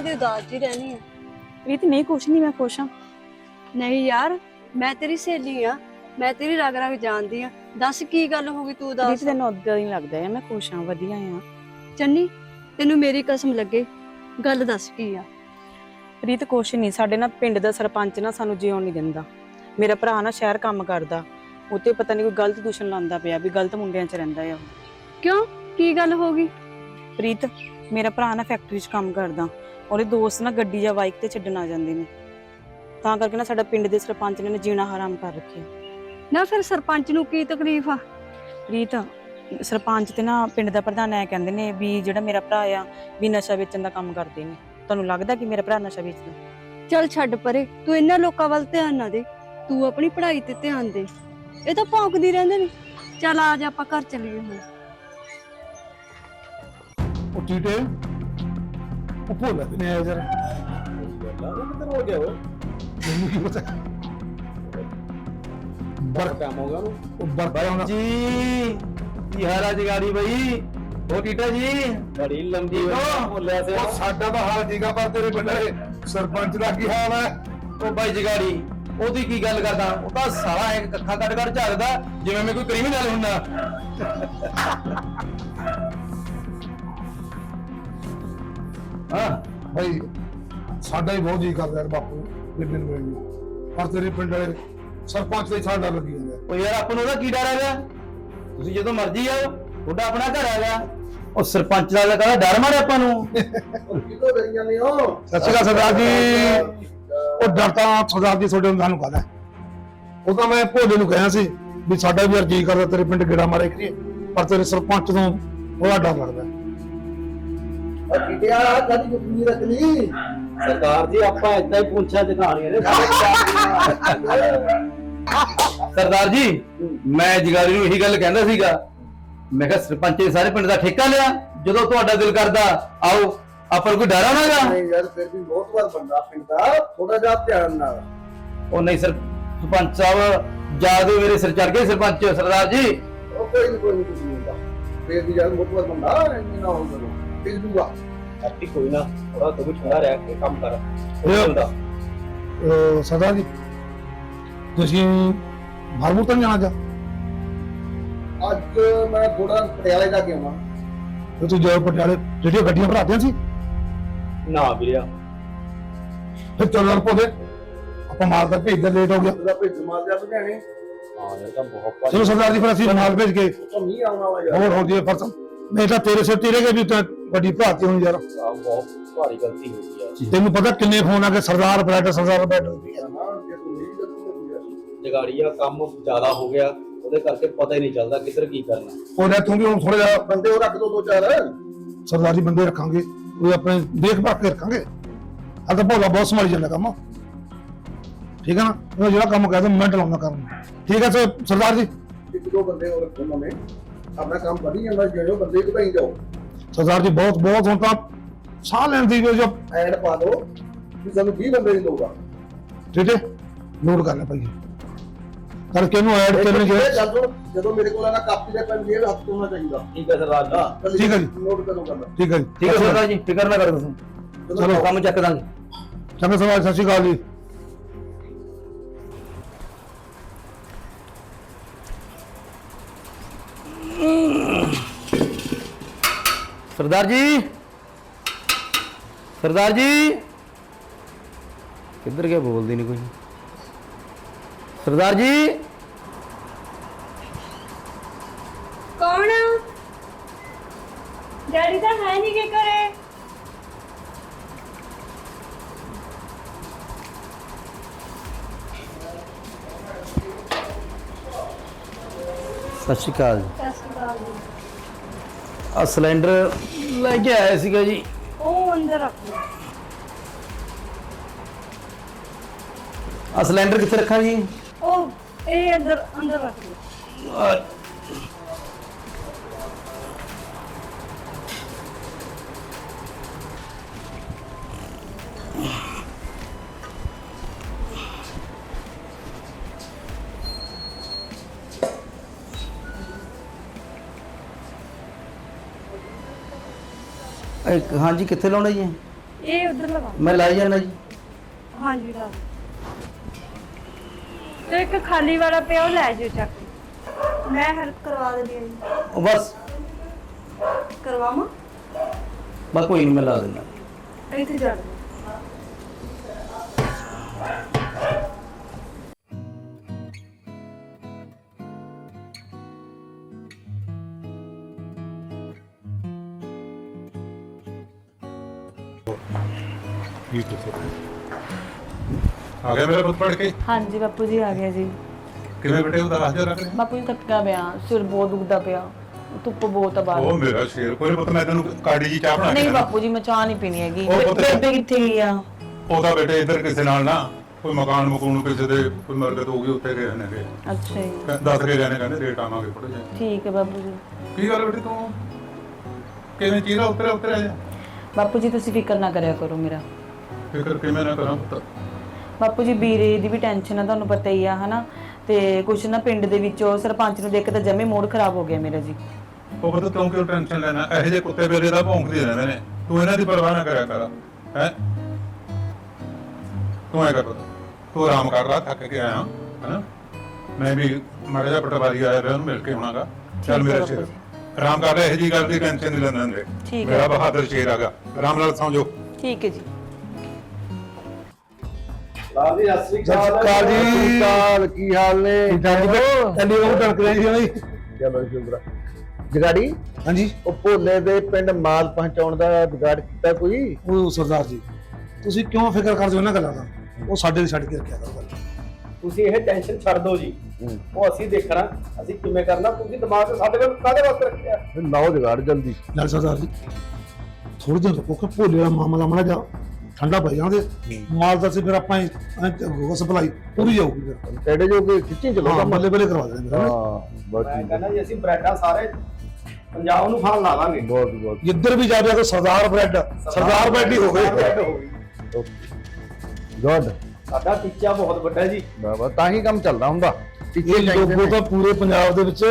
ਕੀ ਗੱਲ ਤੂੰ ਬੜੇ ਦਿਨਾਂ ਦੀ ਉਦਾਸ ਜੀ ਰਹਿਣੀ ਆ। ਪ੍ਰੀਤ ਨਹੀਂ ਕੁਛ ਨਹੀਂ ਮੈਂ ਖੁਸ਼ ਹਾਂ। ਨਹੀਂ ਯਾਰ ਮੈਂ ਤੇਰੀ ਸਹੇਲੀ ਆ ਮੈਂ ਤੇਰੀ ਰਗ ਰਗ ਜਾਣਦੀ ਆ। ਦੱਸ ਕੀ ਗੱਲ ਹੋ ਗਈ ਤੂੰ ਉਦਾਸ ਪ੍ਰੀਤ ਤੈਨੂੰ ਉਦਾਂ ਹੀ ਲੱਗਦਾ ਹੈ ਮੈਂ ਖੁਸ਼ ਹਾਂ ਵਧੀਆ ਹਾਂ ਚੰਨੀ ਤੈਨੂੰ ਮੇਰੀ ਕਸਮ ਲੱਗੇ। ਗੱਲ ਦੱਸ ਕੀ ਆ? ਪ੍ਰੀਤ ਕੁਛ ਨਹੀਂ ਸਾਡੇ ਨਾ ਪਿੰਡ ਦਾ ਸਰਪੰਚ ਨਾ ਸਾਨੂੰ ਜਿਉਣ ਨਹੀਂ ਦਿੰਦਾ। ਮੇਰਾ ਭਰਾ ਨਾ ਸ਼ਹਿਰ ਕੰਮ ਕਰਦਾ। ਉੱਤੇ ਪਤਾ ਨਹੀਂ ਕੋਈ ਗਲਤ ਦੂਸ਼ਣ ਲਾਉਂਦਾ ਪਿਆ ਵੀ ਗਲਤ ਮੁੰਡਿਆਂ 'ਚ ਰਹਿੰਦਾ ਆ। ਉਹ। ਕਿਉਂ? ਕੀ ਗੱਲ ਹੋ ਗਈ? ਪ੍ਰੀਤ ਮੇਰਾ ਭਰਾ ਨਾ ਫੈਕਟਰੀ 'ਚ ਕੰਮ ਕਰਦਾ। ਉਹਦੇ ਦੋਸਤ ਨਾ ਗੱਡੀ ਜਾਂ ਬਾਈਕ ਤੇ ਛੱਡਣ ਆ ਜਾਂਦੇ ਨੇ। ਤਾਂ ਕਰਕੇ ਨਾ ਸਾਡਾ ਪਿੰਡ ਦੇ ਸਰਪੰਚ ਨੇ ਨਾ ਜੀਣਾ ਹਰਾਮ ਕਰ ਰੱਖਿਆ। ਨਾ ਫਿਰ ਸਰਪੰਚ ਨੂੰ ਕੀ ਤਕਲੀਫ ਆ? ਪ੍ਰੀਤ ਸਰਪੰਚ ਤੇ ਨਾ ਪਿੰਡ ਦਾ ਪ੍ਰਧਾਨ ਐ ਕਹਿੰਦੇ ਨੇ ਵੀ ਜਿਹੜਾ ਮੇਰਾ ਭਰਾ ਆ ਵੀ ਨਸ਼ਾ ਵੇਚਣ ਦਾ ਕੰਮ ਕਰਦੇ ਨੇ। ਤੁਹਾਨੂੰ ਲੱਗਦਾ ਕਿ ਮੇਰਾ ਭਰਾ ਨਸ਼ਾ ਵੇਚਦਾ? ਚੱਲ ਛੱਡ ਪਰੇ ਤੂੰ ਇਹਨਾਂ ਲੋਕਾਂ ਵੱਲ ਧਿਆਨ ਨਾ ਦੇ। ਤੂੰ ਆਪਣੀ ਪੜ੍ਹਾਈ ਤੇ ਧਿਆਨ ਦੇ। ਇਹ ਤਾਂ ਭੌਂਕਦੀ ਰਹਿੰਦੇ ਨੇ। ਚੱਲ ਆ ਜਾ ਆਪਾਂ ਘਰ ਚੱਲੀਏ ਹੁਣ। ਉਹ ਟੀਟੇ ਉਹ ਭੋਲਾ ਤੇ ਨਹੀਂ ਆਇਆ ਯਾਰ। ਕਿੱਧਰ ਹੋ ਗਿਆ ਉਹ ਮੈਨੂੰ ਕੀ ਪਤਾ ਬਰ ਕੰਮ ਹੋ ਗਿਆ ਉਹਨੂੰ ਉਹ ਬਰ ਹੋਣਾ ਜੀ ਕੀ ਹਾਲ ਆ ਜਗਾੜੀ ਬਾਈ? ਉਹ ਟੀਟਾ ਜੀ? ਬੜੀ ਲੰਬੀ ਹੋ ਬੋਲਿਆ ਸੀ। ਉਹ ਸਾਡਾ ਤਾਂ ਹਾਲ ਠੀਕਾ ਪਰ ਤੇਰੇ ਬੰਦੇ ਸਰਪੰਚ ਦਾ ਕੀ ਹਾਲ ਹੈ ਉਹ ਬਾਈ ਜਗਾੜੀ ਉਹਦੀ ਕੀ ਗੱਲ ਕਰਦਾ? ਉਹ ਤਾਂ ਸਾਰਾ ਇੱਕ ਕੱਖਾ ਕੱਢ ਕੱਢ ਝਾਕਦਾ ਜਿਵੇਂ ਮੈਂ ਕੋਈ ਕ੍ਰਿਮੀਨਲ ਹੁੰਦਾ। ਹਾਂ। ਭਾਈ ਸਾਡਾ ਹੀ ਬਹੁਤ ਜੀ ਕਰਦਾ ਯਾਰ ਬਾਪੂ ਬਿੱਬਨ ਮਿਲਣ ਪਰ ਤੇਰੇ ਪਿੰਡ ਵਾਲੇ ਸਰਪੰਚ ਦੇ ਸਾਡਾ ਲੱਗੀ ਜਾਂਦਾ। ਉਹ ਯਾਰ ਆਪਾਂ ਨੂੰ ਉਹਦਾ ਕੀ ਡਰ ਹੈਗਾ? ਤੁਸੀਂ ਜਦੋਂ ਮਰਜ਼ੀ ਆਓ ਤੁਹਾਡਾ ਆਪਣਾ ਘਰ ਹੈਗਾ। ਉਹ ਸਰਪੰਚ ਦਾ ਕਹਿੰਦਾ ਡਰ ਮਾਰੇ ਆਪਾਂ ਨੂੰ। ਕਿਦੋਂ ਡਰੀ ਜਾਂਦੇ ਹੋ? ਸਤਿ ਸ਼੍ਰੀ ਅਕਾਲ ਸਰਦਾਰ ਜੀ। ਉਹ ਡਰ ਤਾਂ ਸਰਦਾਰ ਜੀ ਤੁਹਾਡੇ ਨੂੰ ਸਾਨੂੰ ਕਹਦਾ ਉਹ ਤਾਂ ਮੈਂ ਭੋਲੇ ਨੂੰ ਕਹਿਆ ਸੀ ਵੀ ਸਾਡਾ ਵੀ ਯਾਰ ਜੀ ਕਰਦਾ ਤੇਰੇ ਪਿੰਡ ਗੇੜਾ ਮਾਰੇ ਕਰੀਏ। ਪਰ ਤੇਰੇ ਸਰਪੰਚ ਤੋਂ ਉਹਦਾ ਡਰ ਲੱਗਦਾ ਕਿਟਿਆ ਕਦੀ ਜੁੱਤੀ ਰੱਖ ਲਈ ਸਰਦਾਰ ਜੀ ਆਪਾਂ ਇਦਾਂ ਹੀ ਪੁੱਛਿਆ ਦਿਖਾਣੀਆਂ ਨੇ ਸਰਦਾਰ ਜੀ ਮੈਂ ਜਗਾਰੀ ਨੂੰ ਇਹੀ ਗੱਲ ਕਹਿੰਦਾ ਸੀਗਾ। ਮੈਂ ਕਿਹਾ ਸਰਪੰਚ ਨੇ ਸਾਰੇ ਪਿੰਡ ਦਾ ਠੇਕਾ ਲਿਆ। ਜਦੋਂ ਤੁਹਾਡਾ ਦਿਲ ਕਰਦਾ ਆਓ ਆਪਾਂ ਨੂੰ ਕੋਈ ਡਰ ਆਉਣਾਗਾ ਨਹੀਂ ਯਾਰ ਫਿਰ ਵੀ ਬਹੁਤ ਵਾਰ ਬੰਦਾ ਪਿੰਡ ਦਾ ਥੋੜਾ ਜਿਹਾ ਧਿਆਨ ਨਾਲ। ਉਹ ਨਹੀਂ ਸਰ ਸਰਪੰਚ ਸਾਹਿਬ ਜਾਦੇ ਮੇਰੇ ਸਿਰ ਚੜ ਗਏ ਸਰਪੰਚ ਸਰਦਾਰ ਜੀ। ਉਹ ਕੋਈ ਨਹੀਂ ਕੋਈ ਨਹੀਂ ਹੁੰਦਾ। ਫਿਰ ਵੀ ਯਾਰ ਬਹੁਤ ਵਾਰ ਬੰਦਾ ਇੰਨੀ ਨਾ ਹੁੰਦਾ ਫਿਰ ਦੂਗਾ। ਅੱਤੀ ਕੋਈ ਨਾ ਥੋੜਾ ਤੂੰ ਠੰਡਾ ਰਹਿ ਕੇ ਕੰਮ ਕਰ। ਅਹ ਸਰਦਾਰ ਜੀ ਤੁਸੀਂ ਭਰਮੂਰ ਤਾਂ ਨਹੀਂ ਜਾਣਾ ਜਾ ਅੱਜ ਮੈਂ ਥੋੜਾ ਪਟਿਆਲੇ ਜਾ ਕੇ ਆਵਾਂ ਤੇ ਤੁਸੀਂ ਜੋ ਪਟਿਆਲੇ ਜਿਹੜੀਆਂ ਗੱਡੀਆਂ ਭਰਾਦੇ ਸੀ? ਨਾ ਵੀਰਿਆ। ਫਿਰ ਚੱਲਣ ਪੋਦੇ ਆਪਾਂ ਮਾਲ ਤਾਂ ਭੇਜਦੇ ਲੇਟ ਹੋ ਗਿਆ। ਉਹਦਾ ਭੇਜ ਮਾਰ ਦਿਆ ਲੁਧਿਆਣੇ ਹਾਂ ਇਹ ਤਾਂ ਬਹੁਤ ਚਲੋ ਸਰਦਾਰ ਜੀ ਫਿਰ ਅਸੀਂ ਮਾਲ ਭੇਜ ਕੇ ਤਾਂ ਮੀਂਹ ਆਉਣਾ ਵਾ ਯਾਰ ਹੋਰ ਹੋ ਜੀ ਫਰਸ ਨਹੀਂ ਤਾਂ ਤੇਰੇ ਸਿਰ ਤੇਰੇ ਕੇ ਵੀ ਤਾਂ ਗੱਡੀ ਭਰਾਤੀ ਹੋਣੀ ਯਾਰ। ਬਹੁਤ ਭਾਰੀ ਗਲਤੀ ਹੋ ਗਈ ਆ। ਤੈਨੂੰ ਪਤਾ ਕਿੰਨੇ ਫੋਨ ਆ ਕੇ ਸਰਦਾਰ ਬੈਠ ਸਰਦਾਰ ਕਰੂਗਾ ਜਗਾੜੀਆ ਕੰਮ ਜ਼ਿਆਦਾ ਹੋ ਗਿਆ ਉਹਦੇ ਕਰਕੇ ਪਤਾ ਹੀ ਨਹੀਂ ਚੱਲਦਾ ਕਿੱਧਰ ਕੀ ਕਰਨਾ। ਉਹਨੇ ਤੂੰ ਵੀ ਹੁਣ ਥੋੜਾ ਜਿਹਾ ਬੰਦੇ ਉਹ ਰੱਖ ਦੋ ਦੋ ਚਾਰ। ਸਰਦਾਰੀ ਬੰਦੇ ਰੱਖਾਂਗੇ ਉਹ ਆਪਣੇ ਦੇਖ ਭਾਲ ਕੇ ਰੱਖਾਂਗੇ। ਆ ਤਾਂ ਭੋਲਾ ਬਹੁਤ ਸੰਭਾਲੀ ਜਾਂਦਾ ਕੰਮ। ਠੀਕ ਹੈ ਨਾ? ਉਹ ਜਿਹੜਾ ਕੰਮ ਕਰਦਾ ਮਿੰਟ ਲਾਉਂਦਾ ਕਰਨ। ਠੀਕ ਹੈ ਸਰ ਸਰਦਾਰ ਜੀ। ਇੱਕ ਦੋ ਬੰਦੇ ਹੋਰ ਰੱਖੋ ਨਵੇਂ। ਆਪਣਾ ਕੰਮ ਵਧੀ ਜਾਂਦਾ ਜਿਹੜੇ ਬੰਦੇ ਘਟਾਈ ਜਾਓ। ਸਰਦਾਰ ਜੀ ਬਹੁਤ ਬਹੁਤ ਹੁਣ ਤਾਂ ਸਾਹ ਲੈਣ ਦੀ ਜੋ ਜੋ ਐਡ ਪਾ ਦੋ ਵੀ ਸਾਨੂੰ 20 ਬੰਦੇ ਨਹੀਂ ਦਊਗਾ ਠੀਕ ਹੈ ਨੋਟ ਕਰ ਲੈ ਭਾਈ ਕਰਕੇ ਇਹਨੂੰ ਐਡ ਕਰਨਗੇ ਇਹ ਗੱਲ ਸੁਣ, ਜਦੋਂ ਮੇਰੇ ਕੋਲ ਆਣਾ ਕਾਪੀ ਦਾ ਪੈਨ ਜੇਬ ਹੱਥ ਤੋਂ ਹੋਣਾ ਚਾਹੀਦਾ ਠੀਕ ਹੈ ਸਰਦਾਰ ਜੀ ਹਾਂ ਠੀਕ ਹੈ ਜੀ। ਨੋਟ ਕਰੋ ਗੱਲ ਠੀਕ ਹੈ ਜੀ ਠੀਕ ਹੈ ਸਰਦਾਰ ਜੀ ਫਿਕਰ ਨਾ ਕਰੋ ਤੁਸੀਂ ਚਲੋ ਕੰਮ ਚੱਕ ਦਾਂਗੇ ਚੰਗਾ ਸਰਦਾਰ ਸਤਿ ਸ਼੍ਰੀ ਅਕਾਲ ਜੀ ਸਰਦਾਰ ਜੀ। ਸਰਦਾਰ ਜੀ। ਕਿੱਧਰ ਗਿਆ? ਬੋਲਦੀ ਨਹੀਂ ਕੋਈ। ਸਰਦਾਰ ਜੀ। ਕੌਣ ਡੈਡੀ ਤਾਂ ਹੈ ਨਹੀਂ ਕਿ ਕਰੇ ਸਤਿ ਸ਼੍ਰੀ ਅਕਾਲ ਸਤਿ ਸ਼੍ਰੀ ਆ ਸਿਲੰਡਰ ਲੈ ਕੇ ਆਇਆ ਸੀਗਾ ਜੀ। ਉਹ ਅੰਦਰ ਰੱਖ ਲਓ ਆ ਸਿਲੰਡਰ ਕਿੱਥੇ ਰੱਖਾਂ ਜੀ? ਉਹ ਇਹ ਅੰਦਰ ਅੰਦਰ ਰੱਖ ਲਓ ਇੱਕ ਹਾਂਜੀ ਕਿੱਥੇ ਲਾਉਣਾ ਜੀ? ਇਹ ਉਧਰ ਲਗਾ ਮੈਂ ਲਾਈ ਜਾਣਾ ਜੀ। ਹਾਂਜੀ ਲਾ। ਤੇ ਇੱਕ ਖਾਲੀ ਵਾਲਾ ਪਿਆ ਉਹ ਲੈ ਜਿਓ ਚੱਕ ਕੇ। ਮੈਂ ਹੈਲਪ ਕਰਵਾ ਦਿੰਦੀ ਹਾਂ ਜੀ। ਉਹ ਬਸ। ਕਰਵਾਵਾਂ? ਬਸ ਕੋਈ ਨਹੀਂ ਮੈਂ ਲਾ ਦਿੰਦਾ। ਇੱਥੇ ਜਾ ਕੀ। ਗਿਆ ਮੇਰਾ ਪੁੱਤ ਪੜ ਕੇ? ਹਾਂਜੀ ਬਾਪੂ ਜੀ ਆ ਗਿਆ ਜੀ। ਕਿਵੇਂ ਬੇਟੇ ਉਹਦਾ ਹਾਜ਼ਰ ਰੱਖ ਰਿਹਾ ਬਾਪੂ ਜੀ ਥੱਕਿਆ ਪਿਆ ਸਿਰ ਬਹੁਤ ਦੁਖਦਾ ਪਿਆ ਧੁੱਪ ਬਹੁਤ ਆ ਬਾਹਰ। ਉਹ ਮੇਰਾ ਸ਼ੇਰ ਕੋਈ ਪੁੱਤ ਮੈਂ ਤੈਨੂੰ ਕਾੜੀ ਜੀ ਚਾਹ ਬਣਾ ਕੇ ਨਹੀਂ। ਬਾਪੂ ਜੀ ਮੈਂ ਚਾਹ ਨਹੀਂ ਪੀਣੀ ਹੈਗੀ। ਉਹ ਪੁੱਤ- ਬੇਬੇ ਕਿੱਥੇ ਗਈ ਆ? ਉਹਦਾ ਬੇਟੇ ਇੱਧਰ ਕਿਸੇ ਨਾਲ ਨਾ ਕੋਈ ਮਕਾਨ ਮਕੂਨ ਕਿਸੇ ਦੇ ਕੋਈ ਮਰਗਤ ਹੋ ਗਈ ਉੱਥੇ ਗਏ ਨੇਗੇ। ਅੱਛਾ ਜੀ। ਦੱਸ ਕੇ ਗਏ ਨੇ ਕਹਿੰਦੇ ਰੇਟ ਆਵਾਂਗੇ ਥੋੜੇ ਜਿਹਾ। ਠੀਕ ਹੈ ਬਾਪੂ ਜੀ। ਕੀ ਗੱਲ ਬੇਟੇ ਤੂੰ? ਕਿਵੇਂ ਚੀਰਾ ਉਤਰਿਆ ਉਤਰਿਆ ਜਾ ਬਾਪੂ ਜੀ ਤੁਸੀਂ ਫਿਕਰ ਨਾ ਕਰਿਆ ਕਰੋ ਮੇਰਾ। ਫਿਕਰ ਕਿਵੇਂ ਨਾ ਕਰਾਂ ਪੁੱਤ? ਬਾਪੂ ਜੀ ਵੀਰੇ ਦੀ ਵੀ ਟੈਨਸ਼ਨ ਆ ਤੁਹਾਨੂੰ ਪਤਾ ਹੀ ਆ ਹਨਾ? ਤੇ ਕੁਛ ਨਾ ਪਿੰਡ ਦੇ ਵਿੱਚੋਂ ਸਰਪੰਚ ਨੂੰ ਦੇਖ ਕੇ ਤਾਂ ਜਮੇ ਮੂਡ ਖਰਾਬ ਹੋ ਗਿਆ ਮੇਰਾ ਜੀ। ਉਹ ਪਤਾ ਤੂੰ ਕਿਉਂ ਟੈਨਸ਼ਨ ਲੈਣਾ ਇਹੋ ਜਿਹੇ ਕੁੱਤੇ ਵੇਲੇ ਦਾ ਭੌਂਕਦੇ ਰਹਿੰਦੇ ਨੇ। ਤੂੰ ਇਹਨਾਂ ਦੀ ਪਰਵਾਹ ਨਾ ਕਰਿਆ ਕਰ ਹੈ? ਤੂੰ ਐ ਕਰ ਤੂੰ ਆਰਾਮ ਕਰ ਰਾ ਥੱਕ ਕੇ ਆਇਆ ਹੈਨਾ? ਮੈਂ ਵੀ ਮਾੜਾ ਜਿਹਾ ਪਟਵਾਰੀ ਆਇਆ ਰਿਹਾ ਉਹਨੂੰ ਮਿਲ ਕੇ ਆਉਣਾਗਾ ਚੱਲ ਮੇਰਾ ਸ਼ੇਰ। ਆਰਾਮ ਕਰ ਲੈ ਇਹੋ ਜਿਹੀ ਗੱਲ ਦੀ ਟੈਨਸ਼ਨ ਨਹੀਂ ਲੈਂਦੇ ਹੁੰਦੇ। ਠੀਕ। ਮੇਰਾ ਬਹਾਦਰ ਸ਼ੇਰ ਆਗਾ ਆਰਾਮ ਨਾਲ ਸੌਂ ਜਾਓ ਠੀਕ ਹੈ ਜੀ। ਲਾਲ ਜੀ ਸਤਿ ਸ੍ਰੀ ਅਕਾਲ। ਸਤਿ ਸ੍ਰੀ ਅਕਾਲ ਜੀ। ਸਤਿ ਸ੍ਰੀ ਅਕਾਲ, ਕੀ ਹਾਲ ਨੇ? ਚੱਲੀ ਉਹ ਟਣਕ ਰਹੀ ਸੀ ਬਈ ਚਲੋ ਸ਼ੁਕਰ ਜਗਾੜੀ? ਹਾਂਜੀ। ਉਹ ਭੋਲੇ ਦੇ ਪਿੰਡ ਮਾਲ ਪਹੁੰਚਾਉਣ ਦਾ ਜੁਗਾੜ ਕੀਤਾ ਕੋਈ? ਉਹ ਸਰਦਾਰ ਜੀ ਤੁਸੀਂ ਕਿਉਂ ਫਿਕਰ ਕਰਦੇ ਹੋ ਇਹਨਾਂ ਗੱਲਾਂ ਦਾ? ਉਹ ਸਾਡੇ ਲਈ ਛੱਡ ਕੇ ਰੱਖਿਆ ਕਰੋ ਗੱਲ। ਤੁਸੀਂ ਇਹ ਟੈਨਸ਼ਨ ਛੱਡ ਦਿਓ ਜੀ। ਉਹ ਅਸੀਂ ਦੇਖਣਾ ਅਸੀਂ ਕਿਵੇਂ ਕਰਨਾ ਤੁਸੀਂ ਦਿਮਾਗ ਸਾਡੇ ਕੋਲ ਕਾਹਦੇ ਵਾਸਤੇ ਰੱਖਿਆ? ਫਿਰ ਲਾਓ ਜੁਗਾੜ ਜਲਦੀ। ਨਾਲ ਸਰਦਾਰ ਜੀ ਥੋੜੇ ਦਿਨ ਰੁਕੋ ਕਿ ਭੋਲੇ ਦਾ ਮਾਮਲਾ ਮਾੜਾ ਜਾ ਠੰਡਾ ਪੈ ਜਾਂਦੇ ਮਾਲ ਦਾ ਸੀ ਫਿਰ ਆਪਾਂ ਹੋਗਾ ਸਪਲਾਈ ਪੂਰੀ ਜਾਊਗੀ ਫਿਰ। ਕਿਹੜੇ ਜੋ ਕਿ ਖਿੱਚੀ ਚਲੋ ਬੱਲੇ ਬੱਲੇ ਕਰਵਾ ਦੇਣਗੇ ਹਾਂ ਹੈ। ਕਹਿੰਦਾ ਜੀ ਅਸੀਂ ਬ੍ਰੈਡਾਂ ਸਾਰੇ ਪੰਜਾਬ ਨੂੰ ਖਾਣ ਲਾ ਲਾਂਗੇ। ਬਹੁਤ ਬਹੁਤ। ਜਿੱਧਰ ਵੀ ਜਾਵੇ ਤਾਂ ਸਰਦਾਰ ਬ੍ਰੈਡ ਸਰਦਾਰ ਬ੍ਰੈਡ ਹੀ ਹੋਵੇ। ਗੁੱਡ ਸਾਡਾ ਟੀਚਾ ਬਹੁਤ ਵੱਡਾ ਜੀ। ਬਾਬਾ ਤਾਂ ਹੀ ਕੰਮ ਚੱਲਦਾ ਹੁੰਦਾ। ਟੀਚੇ ਨੇ। ਤਾਂ ਪੂਰੇ ਪੰਜਾਬ ਦੇ ਵਿੱਚ